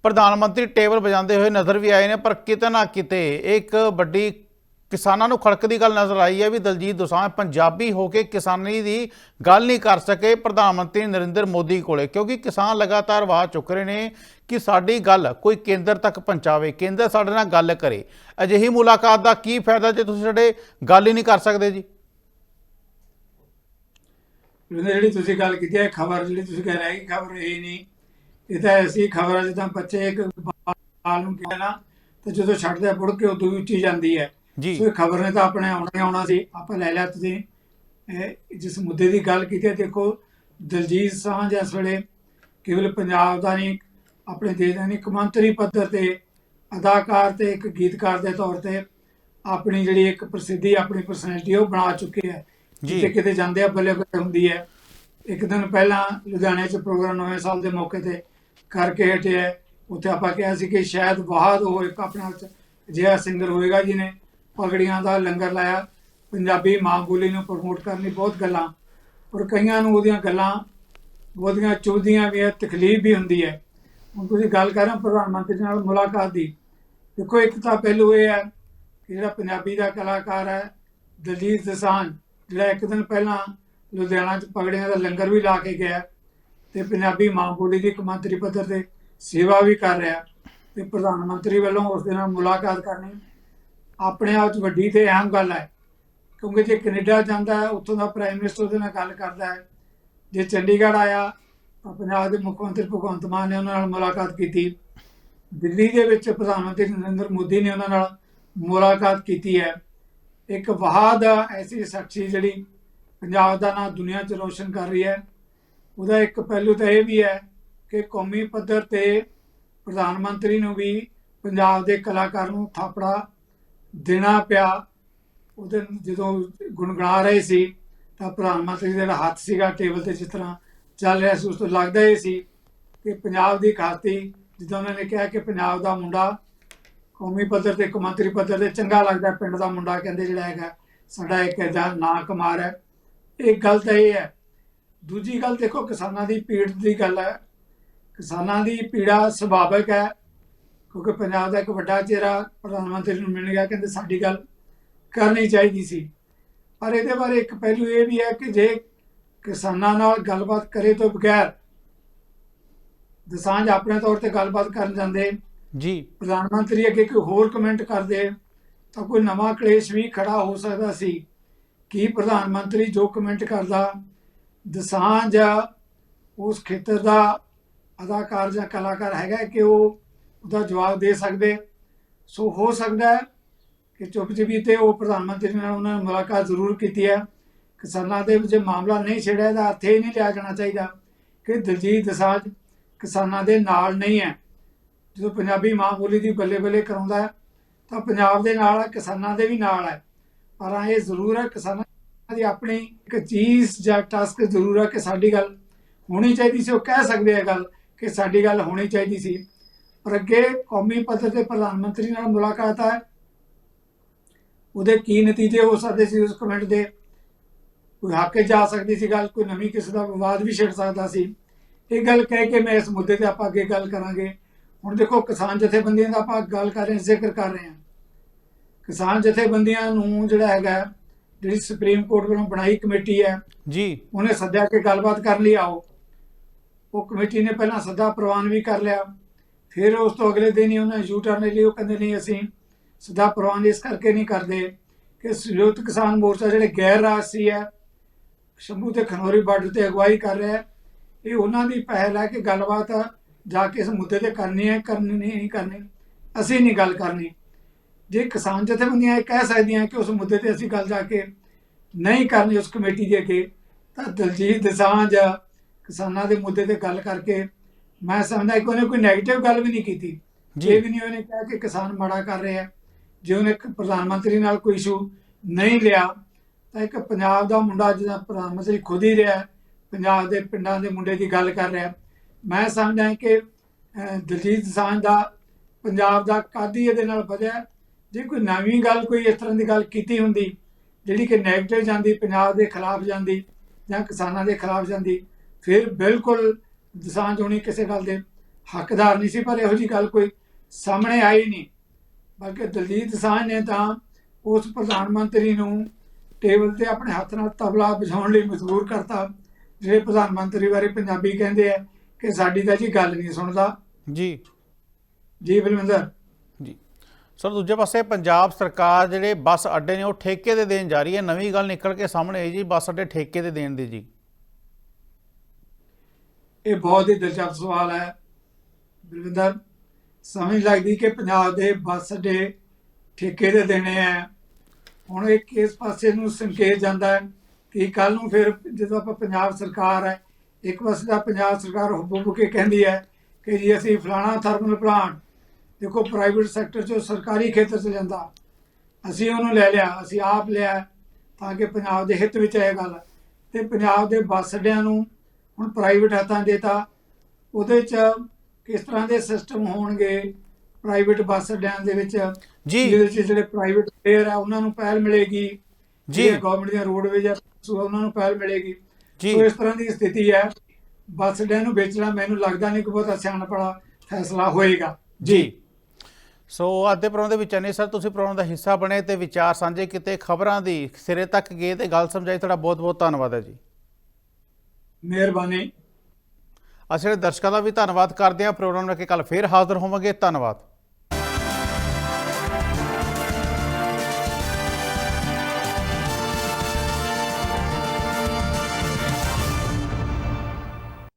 ਪ੍ਰਧਾਨ ਮੰਤਰੀ ਟੇਬਲ ਵਜਾਉਂਦੇ ਹੋਏ ਨਜ਼ਰ ਵੀ ਆਏ ਨੇ, ਪਰ ਕਿਤੇ ਨਾ ਕਿਤੇ ਇਹ ਇੱਕ ਵੱਡੀ ਕਿਸਾਨਾਂ ਨੂੰ ਖੜਕਦੀ ਗੱਲ ਨਜ਼ਰ ਆਈ ਹੈ ਵੀ ਦਲਜੀਤ ਦੋਸਾਂਝ ਪੰਜਾਬੀ ਹੋ ਕੇ ਕਿਸਾਨੀ ਦੀ ਗੱਲ ਨਹੀਂ ਕਰ ਸਕੇ ਪ੍ਰਧਾਨ ਮੰਤਰੀ ਨਰਿੰਦਰ ਮੋਦੀ ਕੋਲੇ, ਕਿਉਂਕਿ ਕਿਸਾਨ ਲਗਾਤਾਰ ਆਵਾਜ਼ ਚੁੱਕ ਰਹੇ ਨੇ ਕਿ ਸਾਡੀ ਗੱਲ ਕੋਈ ਕੇਂਦਰ ਤੱਕ ਪਹੁੰਚਾਵੇ, ਕੇਂਦਰ ਸਾਡੇ ਨਾਲ ਗੱਲ ਕਰੇ। ਅਜਿਹੀ ਮੁਲਾਕਾਤ ਦਾ ਕੀ ਫਾਇਦਾ ਜੇ ਤੁਸੀਂ ਸਾਡੇ ਗੱਲ ਹੀ ਨਹੀਂ ਕਰ ਸਕਦੇ ਜੀ? ਜਿਹੜੀ ਤੁਸੀਂ ਗੱਲ ਕੀਤੀ ਹੈ, ਖਬਰ ਜਿਹੜੀ ਤੁਸੀਂ ਕਹਿ ਰਹੇ ਖਬਰ ਇਹ ਨਹੀਂ। ਇਹ ਤਾਂ ਐਸੀ ਖਬਰ ਹੈ ਜਿੱਦਾਂ ਬੱਚੇ ਇੱਕ ਬਾਲ ਨੂੰ ਕਿਹਾ ਤੇ ਜਦੋਂ ਛੱਡਦੇ ਆ ਕੇ ਉਦੋਂ ਵੀ ਉੱਚੀ ਜਾਂਦੀ ਹੈ। ਜੀ। ਸੋ ਖਬਰ ਨੇ ਤਾਂ ਆਪਣੇ ਆਉਣਾ ਹੀ ਆਉਣਾ ਸੀ। ਆਪਾਂ ਲੈ ਲਿਆ ਤੁਸੀਂ। ਇਹ ਜਿਸ ਮੁੱਦੇ ਦੀ ਗੱਲ ਕੀਤੀ ਹੈ ਦੇਖੋ ਦਲਜੀਤ ਸਾਂਝ ਇਸ ਵੇਲੇ ਕੇਵਲ ਪੰਜਾਬ ਦਾ ਨਹੀਂ ਆਪਣੇ ਦੇਸ਼ ਦਾ ਨਹੀਂ ਇੱਕ ਮੰਤਰੀ ਪੱਧਰ ਤੇ ਅਦਾਕਾਰ ਤੇ ਇੱਕ ਗੀਤਕਾਰ ਦੇ ਤੌਰ ਤੇ ਆਪਣੀ ਜਿਹੜੀ ਇੱਕ ਪ੍ਰਸਿੱਧੀ ਆਪਣੀ ਪਰਸਨੈਲਿਟੀ ਉਹ ਬਣਾ ਚੁੱਕੇ ਹੈ। ਜਿੱਥੇ ਕਿਤੇ ਜਾਂਦੇ ਆ ਬੱਲੇ ਬੱਲੇ ਹੁੰਦੀ ਹੈ। ਇੱਕ ਦਿਨ ਪਹਿਲਾਂ ਲੁਧਿਆਣੇ 'ਚ ਪ੍ਰੋਗਰਾਮ ਨਵੇਂ ਸਾਲ ਦੇ ਮੌਕੇ ਤੇ ਕਰਕੇ ਹਟੇ ਹੈ ਉੱਥੇ ਆਪਾਂ ਕਿਹਾ ਸੀ ਕਿ ਸ਼ਾਇਦ ਬਾਅਦ ਉਹ ਇੱਕ ਆਪਣੇ ਅਜਿਹਾ ਸਿੰਗਰ ਹੋਏਗਾ ਜਿਹਨੇ ਪਗੜੀਆਂ ਦਾ ਲੰਗਰ ਲਾਇਆ, ਪੰਜਾਬੀ ਮਾਂ ਬੋਲੀ ਨੂੰ ਪ੍ਰਮੋਟ ਕਰਨ ਲਈ ਬਹੁਤ ਗੱਲਾਂ। ਔਰ ਕਈਆਂ ਨੂੰ ਉਹਦੀਆਂ ਗੱਲਾਂ ਬਹੁਤੀਆਂ ਚੁਭਦੀਆਂ ਵੀ ਹੈ, ਤਕਲੀਫ ਵੀ ਹੁੰਦੀ ਹੈ। ਹੁਣ ਤੁਸੀਂ ਗੱਲ ਕਰ ਪ੍ਰਧਾਨ ਮੰਤਰੀ ਨਾਲ ਮੁਲਾਕਾਤ ਦੀ। ਦੇਖੋ, ਇੱਕ ਤਾਂ ਪਹਿਲੂ ਇਹ ਹੈ ਕਿ ਜਿਹੜਾ ਪੰਜਾਬੀ ਦਾ ਕਲਾਕਾਰ ਹੈ, ਦਲਜੀਤ ਦਸਾਨ ਜਿਹੜਾ ਇੱਕ ਦਿਨ ਪਹਿਲਾਂ ਲੁਧਿਆਣਾ 'ਚ ਪਗੜੀਆਂ ਦਾ ਲੰਗਰ ਵੀ ਲਾ ਕੇ ਗਿਆ ਤੇ ਪੰਜਾਬੀ ਮਾਂ ਬੋਲੀ ਦੀ ਇੱਕ ਮੰਤਰੀ ਪੱਧਰ ਤੇ ਸੇਵਾ ਵੀ ਕਰ ਰਿਹਾ ਤੇ ਪ੍ਰਧਾਨ ਮੰਤਰੀ ਵੱਲੋਂ ਉਸ ਦੇ ਨਾਲ ਮੁਲਾਕਾਤ ਕਰਨੀ ਆਪਣੇ ਆਪ 'ਚ ਵੱਡੀ ਤੇ ਅਹਿਮ ਗੱਲ ਹੈ। ਕਿਉਂਕਿ ਜੇ ਕੈਨੇਡਾ ਜਾਂਦਾ ਹੈ ਉੱਥੋਂ ਦਾ ਪ੍ਰਾਈਮ ਮਿਨਿਸਟਰ ਉਹਦੇ ਨਾਲ ਗੱਲ ਕਰਦਾ ਹੈ। ਜੇ ਚੰਡੀਗੜ੍ਹ ਆਇਆ, ਤਾਂ ਪੰਜਾਬ ਦੇ ਮੁੱਖ ਮੰਤਰੀ ਭਗਵੰਤ ਮਾਨ ਨੇ ਉਹਨਾਂ ਨਾਲ ਮੁਲਾਕਾਤ ਕੀਤੀ। ਦਿੱਲੀ ਦੇ ਵਿੱਚ ਪ੍ਰਧਾਨ ਮੰਤਰੀ ਨਰਿੰਦਰ ਮੋਦੀ ਨੇ ਉਹਨਾਂ ਨਾਲ ਮੁਲਾਕਾਤ ਕੀਤੀ ਹੈ। ਇੱਕ ਵਹਾਦ ਐਸੀ ਸ਼ਖਸੀ ਜਿਹੜੀ ਪੰਜਾਬ ਦਾ ਨਾਂ ਦੁਨੀਆ 'ਚ ਰੋਸ਼ਨ ਕਰ ਰਹੀ ਹੈ। ਉਹਦਾ ਇੱਕ ਪਹਿਲੂ ਤਾਂ ਇਹ ਵੀ ਹੈ ਕਿ ਕੌਮੀ ਪੱਧਰ ਤੇ ਪ੍ਰਧਾਨ ਮੰਤਰੀ ਨੂੰ ਵੀ ਪੰਜਾਬ ਦੇ ਕਲਾਕਾਰ ਨੂੰ ਥਾਪੜਾ ਦੇਣਾ ਪਿਆ। ਉਹਦੇ ਜਦੋਂ ਗੁਣਗੁਣਾ ਰਹੇ ਸੀ, ਤਾਂ ਪ੍ਰਧਾਨ ਮੰਤਰੀ ਦਾ ਜਿਹੜਾ ਹੱਥ ਸੀਗਾ ਟੇਬਲ ਤੇ ਜਿਸ ਤਰ੍ਹਾਂ ਚੱਲ ਰਿਹਾ ਸੀ, ਉਸ ਤੋਂ ਲੱਗਦਾ ਇਹ ਸੀ ਕਿ ਪੰਜਾਬ ਦੀ ਖਾਤੀ ਜਿੱਦਾਂ ਉਹਨਾਂ ਨੇ ਕਿਹਾ ਕਿ ਪੰਜਾਬ ਦਾ ਮੁੰਡਾ ਕੌਮੀ ਪੱਧਰ ਤੇ, ਇੱਕ ਮੰਤਰੀ ਪੱਧਰ ਤੇ ਚੰਗਾ ਲੱਗਦਾ, ਪਿੰਡ ਦਾ ਮੁੰਡਾ ਕਹਿੰਦੇ ਜਿਹੜਾ ਹੈਗਾ, ਸਾਡਾ ਇੱਕ ਇਹਦਾ ਨਾਂ ਕਮਾਰ ਹੈ। ਇਹ ਗੱਲ ਤਾਂ ਇਹ ਹੈ। ਦੂਜੀ ਗੱਲ ਦੇਖੋ, ਕਿਸਾਨਾਂ ਦੀ ਪੀੜ ਦੀ ਗੱਲ ਹੈ। ਕਿਸਾਨਾਂ ਦੀ ਪੀੜਾ ਸੁਭਾਵਿਕ ਹੈ। ਕਿਉਂਕਿ ਪੰਜਾਬ ਦਾ ਇੱਕ ਵੱਡਾ ਚਿਹਰਾ ਪ੍ਰਧਾਨ ਮੰਤਰੀ ਨੂੰ ਮਿਲ ਗਿਆ ਕਹਿੰਦੇ ਸਾਡੀ ਗੱਲ ਕਰਨੀ ਚਾਹੀਦੀ ਸੀ। ਪਰ ਇਹਦੇ ਬਾਰੇ ਇੱਕ ਪਹਿਲੂ ਇਹ ਵੀ ਹੈ ਕਿ ਜੇ ਕਿਸਾਨਾਂ ਨਾਲ ਗੱਲਬਾਤ ਕਰੇ ਤੋਂ ਬਗੈਰ ਦਸਾਂਝ ਆਪਣੇ ਤੌਰ ਤੇ ਗੱਲਬਾਤ ਕਰਨ ਜਾਂਦੇ ਜੀ। ਪ੍ਰਧਾਨ ਮੰਤਰੀ ਅੱਗੇ ਕੋਈ ਹੋਰ ਕਮੈਂਟ ਕਰਦੇ ਤਾਂ ਕੋਈ ਨਵਾਂ ਕਲੇਸ਼ ਵੀ ਖੜਾ ਹੋ ਸਕਦਾ ਸੀ ਕੀ ਪ੍ਰਧਾਨ ਮੰਤਰੀ ਜੋ ਕਮੈਂਟ ਕਰਦਾ ਦਸਾਂਝ ਉਸ ਖੇਤਰ ਦਾ ਅਦਾਕਾਰ ਜਾਂ ਕਲਾਕਾਰ ਹੈਗਾ ਕਿ ਉਹ ਉਹਦਾ ਜਵਾਬ ਦੇ ਸਕਦੇ। ਸੋ ਹੋ ਸਕਦਾ ਹੈ ਕਿ ਚੁੱਪ ਤੇ ਉਹ ਪ੍ਰਧਾਨ ਮੰਤਰੀ ਨਾਲ ਉਹਨਾਂ ਨੇ ਮੁਲਾਕਾਤ ਜ਼ਰੂਰ ਕੀਤੀ ਹੈ। ਕਿਸਾਨਾਂ ਦੇ ਵਿੱਚ ਮਾਮਲਾ ਨਹੀਂ ਛਿੜਿਆ, ਇਹਦਾ ਅਰਥ ਇਹ ਨਹੀਂ ਲਿਆ ਜਾਣਾ ਚਾਹੀਦਾ ਕਿ ਦਲਜੀਤ ਦਸਾਂਝ ਕਿਸਾਨਾਂ ਦੇ ਨਾਲ ਨਹੀਂ ਹੈ। ਜਦੋਂ ਪੰਜਾਬੀ ਮਾਂ ਬੋਲੀ ਦੀ ਬੱਲੇ ਬੱਲੇ ਕਰਾਉਂਦਾ ਤਾਂ ਪੰਜਾਬ ਦੇ ਨਾਲ ਹੈ, ਕਿਸਾਨਾਂ ਦੇ ਵੀ ਨਾਲ ਹੈ। ਪਰ ਇਹ ਜ਼ਰੂਰ ਹੈ, ਕਿਸਾਨਾਂ ਦੀ ਆਪਣੀ ਇੱਕ ਚੀਜ਼ ਜਾਂ ਟਾਸਕ ਜ਼ਰੂਰ ਹੈ ਕਿ ਸਾਡੀ ਗੱਲ ਹੋਣੀ ਚਾਹੀਦੀ ਸੀ। ਉਹ ਕਹਿ ਸਕਦੇ ਆ ਗੱਲ ਕਿ ਸਾਡੀ ਗੱਲ ਹੋਣੀ ਚਾਹੀਦੀ ਸੀ। ਪਰ ਅੱਗੇ ਕੌਮੀ ਪੱਧਰ ਤੇ ਪ੍ਰਧਾਨ ਮੰਤਰੀ ਨਾਲ ਮੁਲਾਕਾਤ ਹੈ। ਉਹਦੇ ਕੀ ਨਤੀਜੇ ਹੋ ਸਕਦੇ ਸੀ ਉਸ ਕਮੈਂਟ ਦੇ? ਕੋਈ ਹੱਕ 'ਚ ਜਾ ਸਕਦੀ ਸੀ ਗੱਲ ਕੋਈ ਨਵੀਂ ਕਿਸੇ ਦਾ ਵਿਵਾਦ ਵੀ ਛਿੜ ਸਕਦਾ ਸੀ। ਇਹ ਗੱਲ ਕਹਿ ਕੇ ਮੈਂ ਇਸ ਮੁੱਦੇ ਤੇ ਆਪਾਂ ਅੱਗੇ ਗੱਲ ਕਰਾਂਗੇ। ਹੁਣ ਦੇਖੋ ਕਿਸਾਨ ਜਥੇਬੰਦੀਆਂ ਦਾ ਆਪਾਂ ਗੱਲ ਕਰ ਰਹੇ ਹਾਂ ਜ਼ਿਕਰ ਕਰ ਰਹੇ ਹਾਂ। ਕਿਸਾਨ ਜਥੇਬੰਦੀਆਂ ਨੂੰ ਜਿਹੜਾ ਹੈਗਾ ਜਿਹੜੀ ਸੁਪਰੀਮ ਕੋਰਟ ਵੱਲੋਂ ਬਣਾਈ ਕਮੇਟੀ ਹੈ ਜੀ। ਉਹਨੇ ਸੱਦਿਆ ਕਿ ਗੱਲਬਾਤ ਕਰਨ ਲਈ ਆਓ। ਉਹ ਕਮੇਟੀ ਨੇ ਪਹਿਲਾਂ ਸੱਦਾ ਪ੍ਰਵਾਨ ਵੀ ਕਰ ਲਿਆ। ਫਿਰ ਉਸ ਤੋਂ ਅਗਲੇ ਦਿਨ ਹੀ ਉਹਨਾਂ ਯੂ ਟਰਨ ਲਈ, ਉਹ ਕਹਿੰਦੇ ਨਹੀਂ ਅਸੀਂ ਸਿੱਧਾ ਪ੍ਰਵਾਨ ਇਸ ਕਰਕੇ ਨਹੀਂ ਕਰਦੇ ਕਿ ਸੰਯੁਕਤ ਕਿਸਾਨ ਮੋਰਚਾ ਜਿਹੜੇ ਗੈਰ ਰਾਜਸੀ ਹੈ, ਸ਼ੰਭੂ ਤੇ ਖਨੌਰੀ ਬਾਰਡਰ ਤੇ ਅਗਵਾਈ ਕਰ ਰਿਹਾ ਹੈ, ਇਹ ਉਹਨਾਂ ਦੀ ਪਹਿਲ ਹੈ ਕਿ ਗੱਲਬਾਤ ਜਾ ਕੇ ਇਸ ਮੁੱਦੇ ਤੇ ਕਰਨੀ ਹੈ, ਕਰਨੀ ਨਹੀਂ ਕਰਨੀ, ਅਸੀਂ ਨਹੀਂ ਗੱਲ ਕਰਨੀ। ਜੇ ਕਿਸਾਨ ਜਥੇਬੰਦੀਆਂ ਇਹ ਕਹਿ ਸਕਦੀਆਂ ਕਿ ਉਸ ਮੁੱਦੇ ਤੇ ਅਸੀਂ ਗੱਲ ਜਾ ਕੇ ਨਹੀਂ ਕਰਨੀ ਉਸ ਕਮੇਟੀ ਦੇ ਅੱਗੇ, ਤਾਂ ਦਲਜੀਤ ਦਸਾਂਝ ਕਿਸਾਨਾਂ ਦੇ ਮੁੱਦੇ ਤੇ ਗੱਲ ਕਰਕੇ ਮੈਂ ਸਮਝਦਾ ਕਿ ਉਹਨੇ ਕੋਈ 네ਗੇਟਿਵ ਗੱਲ ਵੀ ਨਹੀਂ ਕੀਤੀ ਜੀ। ਇਹ ਵੀ ਨਹੀਂ ਉਹਨੇ ਕਿਹਾ ਕਿ ਕਿਸਾਨ ਮਾੜਾ ਕਰ ਰਿਹਾ ਜੇ ਉਹਨੇ ਇੱਕ ਪ੍ਰਧਾਨ ਮੰਤਰੀ ਨਾਲ ਕੋਈ ਇਸ਼ੂ ਨਹੀਂ ਲਿਆ ਤਾਂ ਇੱਕ ਪੰਜਾਬ ਦਾ ਮੁੰਡਾ ਜਿਹਦਾ ਪ੍ਰਧਾਨ ਮੰਤਰੀ ਖੁਦ ਹੀ ਰਿਹਾ ਪੰਜਾਬ ਦੇ ਪਿੰਡਾਂ ਦੇ ਮੁੰਡੇ ਦੀ ਗੱਲ ਕਰ ਰਿਹਾ। ਮੈਂ ਸਮਝਦਾ ਕਿ ਦਲਜੀਤ ਦਸਾਂਝ ਦਾ ਪੰਜਾਬ ਦਾ ਕਾਦੀ ਇਹਦੇ ਨਾਲ ਵਧਿਆ। ਜੇ ਕੋਈ ਨਵੀਂ ਗੱਲ ਕੋਈ ਇਸ ਤਰ੍ਹਾਂ ਦੀ ਗੱਲ ਕੀਤੀ ਹੁੰਦੀ ਜਿਹੜੀ ਕਿ ਨੈਗੇਟਿਵ ਜਾਂਦੀ ਪੰਜਾਬ ਦੇ ਖਿਲਾਫ ਜਾਂਦੀ ਜਾਂ ਕਿਸਾਨਾਂ ਦੇ ਖਿਲਾਫ ਜਾਂਦੀ ਫਿਰ ਬਿਲਕੁਲ ਦਸਾਂਝ ਹੋਣੀ ਕਿਸੇ ਗੱਲ ਦੇ ਹੱਕਦਾਰ ਨਹੀਂ ਸੀ ਪਰ ਇਹੋ ਜੀ ਗੱਲ ਕੋਈ ਸਾਹਮਣੇ ਆਈ ਨਹੀਂ। ਬਲਕਿ ਦਲਜੀਤ ਦਸਾਂਝ ਨੇ ਤਾਂ ਉਸ ਪ੍ਰਧਾਨ ਮੰਤਰੀ ਨੂੰ ਟੇਬਲ ਤੇ ਆਪਣੇ ਹੱਥ ਨਾਲ ਤਬਲਾ ਵਜਾਉਣ ਲਈ ਮਜਬੂਰ ਕਰਤਾ ਜਿਹੜੇ ਪ੍ਰਧਾਨ ਮੰਤਰੀ ਬਾਰੇ ਪੰਜਾਬੀ ਕਹਿੰਦੇ ਆ ਕਿ ਸਾਡੀ ਤਾਂ ਜੀ ਗੱਲ ਨਹੀਂ ਸੁਣਦਾ। ਜੀ। ਜੀ ਬਲਵਿੰਦਰ। ਜੀ। ਸਰ ਦੂਜੇ ਪਾਸੇ ਪੰਜਾਬ ਸਰਕਾਰ ਜਿਹੜੇ ਬੱਸ ਅੱਡੇ ਨੇ ਉਹ ਠੇਕੇ ਤੇ ਦੇਣ ਜਾ ਰਹੀ ਹੈ। ਨਵੀਂ ਗੱਲ ਨਿਕਲ ਕੇ ਸਾਹਮਣੇ ਆਈ ਜੀ ਬੱਸ ਅੱਡੇ ਠੇਕੇ ਤੇ ਦੇਣ ਦੀ ਜੀ। ਇਹ ਬਹੁਤ ਹੀ ਦਿਲਚਸਪ ਸਵਾਲ ਹੈ। ਬਲਵਿੰਦਰ ਸਮਝ ਲੱਗਦੀ ਕਿ ਪੰਜਾਬ ਦੇ ਬੱਸ ਅੱਡੇ ਠੇਕੇ ਦੇ ਦੇਣੇ ਆ। ਹੁਣ ਇਹ ਕਿਸ ਪਾਸੇ ਨੂੰ ਸੰਕੇਤ ਜਾਂਦਾ ਹੈ ਕਿ ਕੱਲ ਨੂੰ ਫਿਰ ਜਦੋਂ ਆਪਾਂ ਪੰਜਾਬ ਸਰਕਾਰ ਹੈ, ਇੱਕ ਪਾਸੇ ਦਾ ਪੰਜਾਬ ਸਰਕਾਰ ਹੁਬ ਹੁਬ ਕੇ ਕਹਿੰਦੀ ਹੈ ਕਿ ਜੀ ਅਸੀਂ ਫਲਾਣਾ ਥਰਮਲ ਪਲਾਂਟ, ਦੇਖੋ ਪ੍ਰਾਈਵੇਟ ਸੈਕਟਰ ਚੋਂ ਸਰਕਾਰੀ ਖੇਤਰ ਚ ਜਾਂਦਾ ਅਸੀਂ ਉਹਨੂੰ ਲੈ ਲਿਆ, ਅਸੀਂ ਆਪ ਲਿਆ ਤਾਂ ਕਿ ਪੰਜਾਬ ਦੇ ਹਿੱਤ ਵਿੱਚ ਇਹ ਗੱਲ। ਹੈ। ਤੇ ਪੰਜਾਬ ਦੇ ਬੱਸ ਅੱਡਿਆਂ ਨੂੰ ਹੁਣ ਪ੍ਰਾਈਵੇਟ ਹੱਥਾਂ ਦੇਤਾ ਉਹਦੇ ਚ ਕਿਸ ਤਰ੍ਹਾਂ ਦੇ ਸਿਸਟਮ ਹੋਣਗੇ? ਪ੍ਰਾਈਵੇਟ ਬੱਸ ਅੱਡਿਆਂ ਦੇ ਵਿੱਚ ਜੀ। ਜਿਹਦੇ ਜਿਹੜੇ ਪ੍ਰਾਈਵੇਟ ਪਲੇਅਰ ਆ ਉਹਨਾਂ ਨੂੰ ਪਹਿਲ ਮਿਲੇਗੀ। ਜੀ। ਗਵਰਨਮੈਂਟ ਦੀਆਂ ਰੋਡਵੇਜ ਆ ਉਹਨਾਂ ਨੂੰ ਪਹਿਲ ਮਿਲੇਗੀ। ਜੀ। ਸੋ ਇਸ ਤਰ੍ਹਾਂ ਦੀ ਸਥਿਤੀ ਹੈ। ਬੱਸ ਅੱਡਿਆਂ ਨੂੰ ਵੇਚਣਾ ਮੈਨੂੰ ਲੱਗਦਾ ਨਹੀਂ ਕਿ ਬਹੁਤ ਸਿਆਣਪੜਾ ਫੈਸਲਾ ਹੋਏਗਾ। ਜੀ। ਸੋ ਅੱਜ ਦੇ ਪ੍ਰੋਗਰਾਮ ਦੇ ਵਿੱਚ ਨਹੀਂ ਸਰ ਤੁਸੀਂ ਪ੍ਰੋਗਰਾਮ ਦਾ ਹਿੱਸਾ ਬਣੇ ਤੇ ਵਿਚਾਰ ਸਾਂਝੇ ਕੀਤੇ। ਖਬਰਾਂ ਦੀ ਸਿਰੇ ਤੱਕ ਗਏ ਤੇ ਗੱਲ ਸਮਝਾਈ ਤੁਹਾਡਾ ਬਹੁਤ ਬਹੁਤ ਧੰਨਵਾਦ ਹੈ ਜੀ। ਮਿਹਰਬਾਨੀ। ਅਸੀਂ ਦਰਸ਼ਕਾਂ ਦਾ ਵੀ ਧੰਨਵਾਦ ਕਰਦੇ ਹਾਂ। ਪ੍ਰੋਗਰਾਮ ਲੈ ਕੇ ਕੱਲ ਫੇਰ ਹਾਜ਼ਰ ਹੋਵਾਂਗੇ। ਧੰਨਵਾਦ।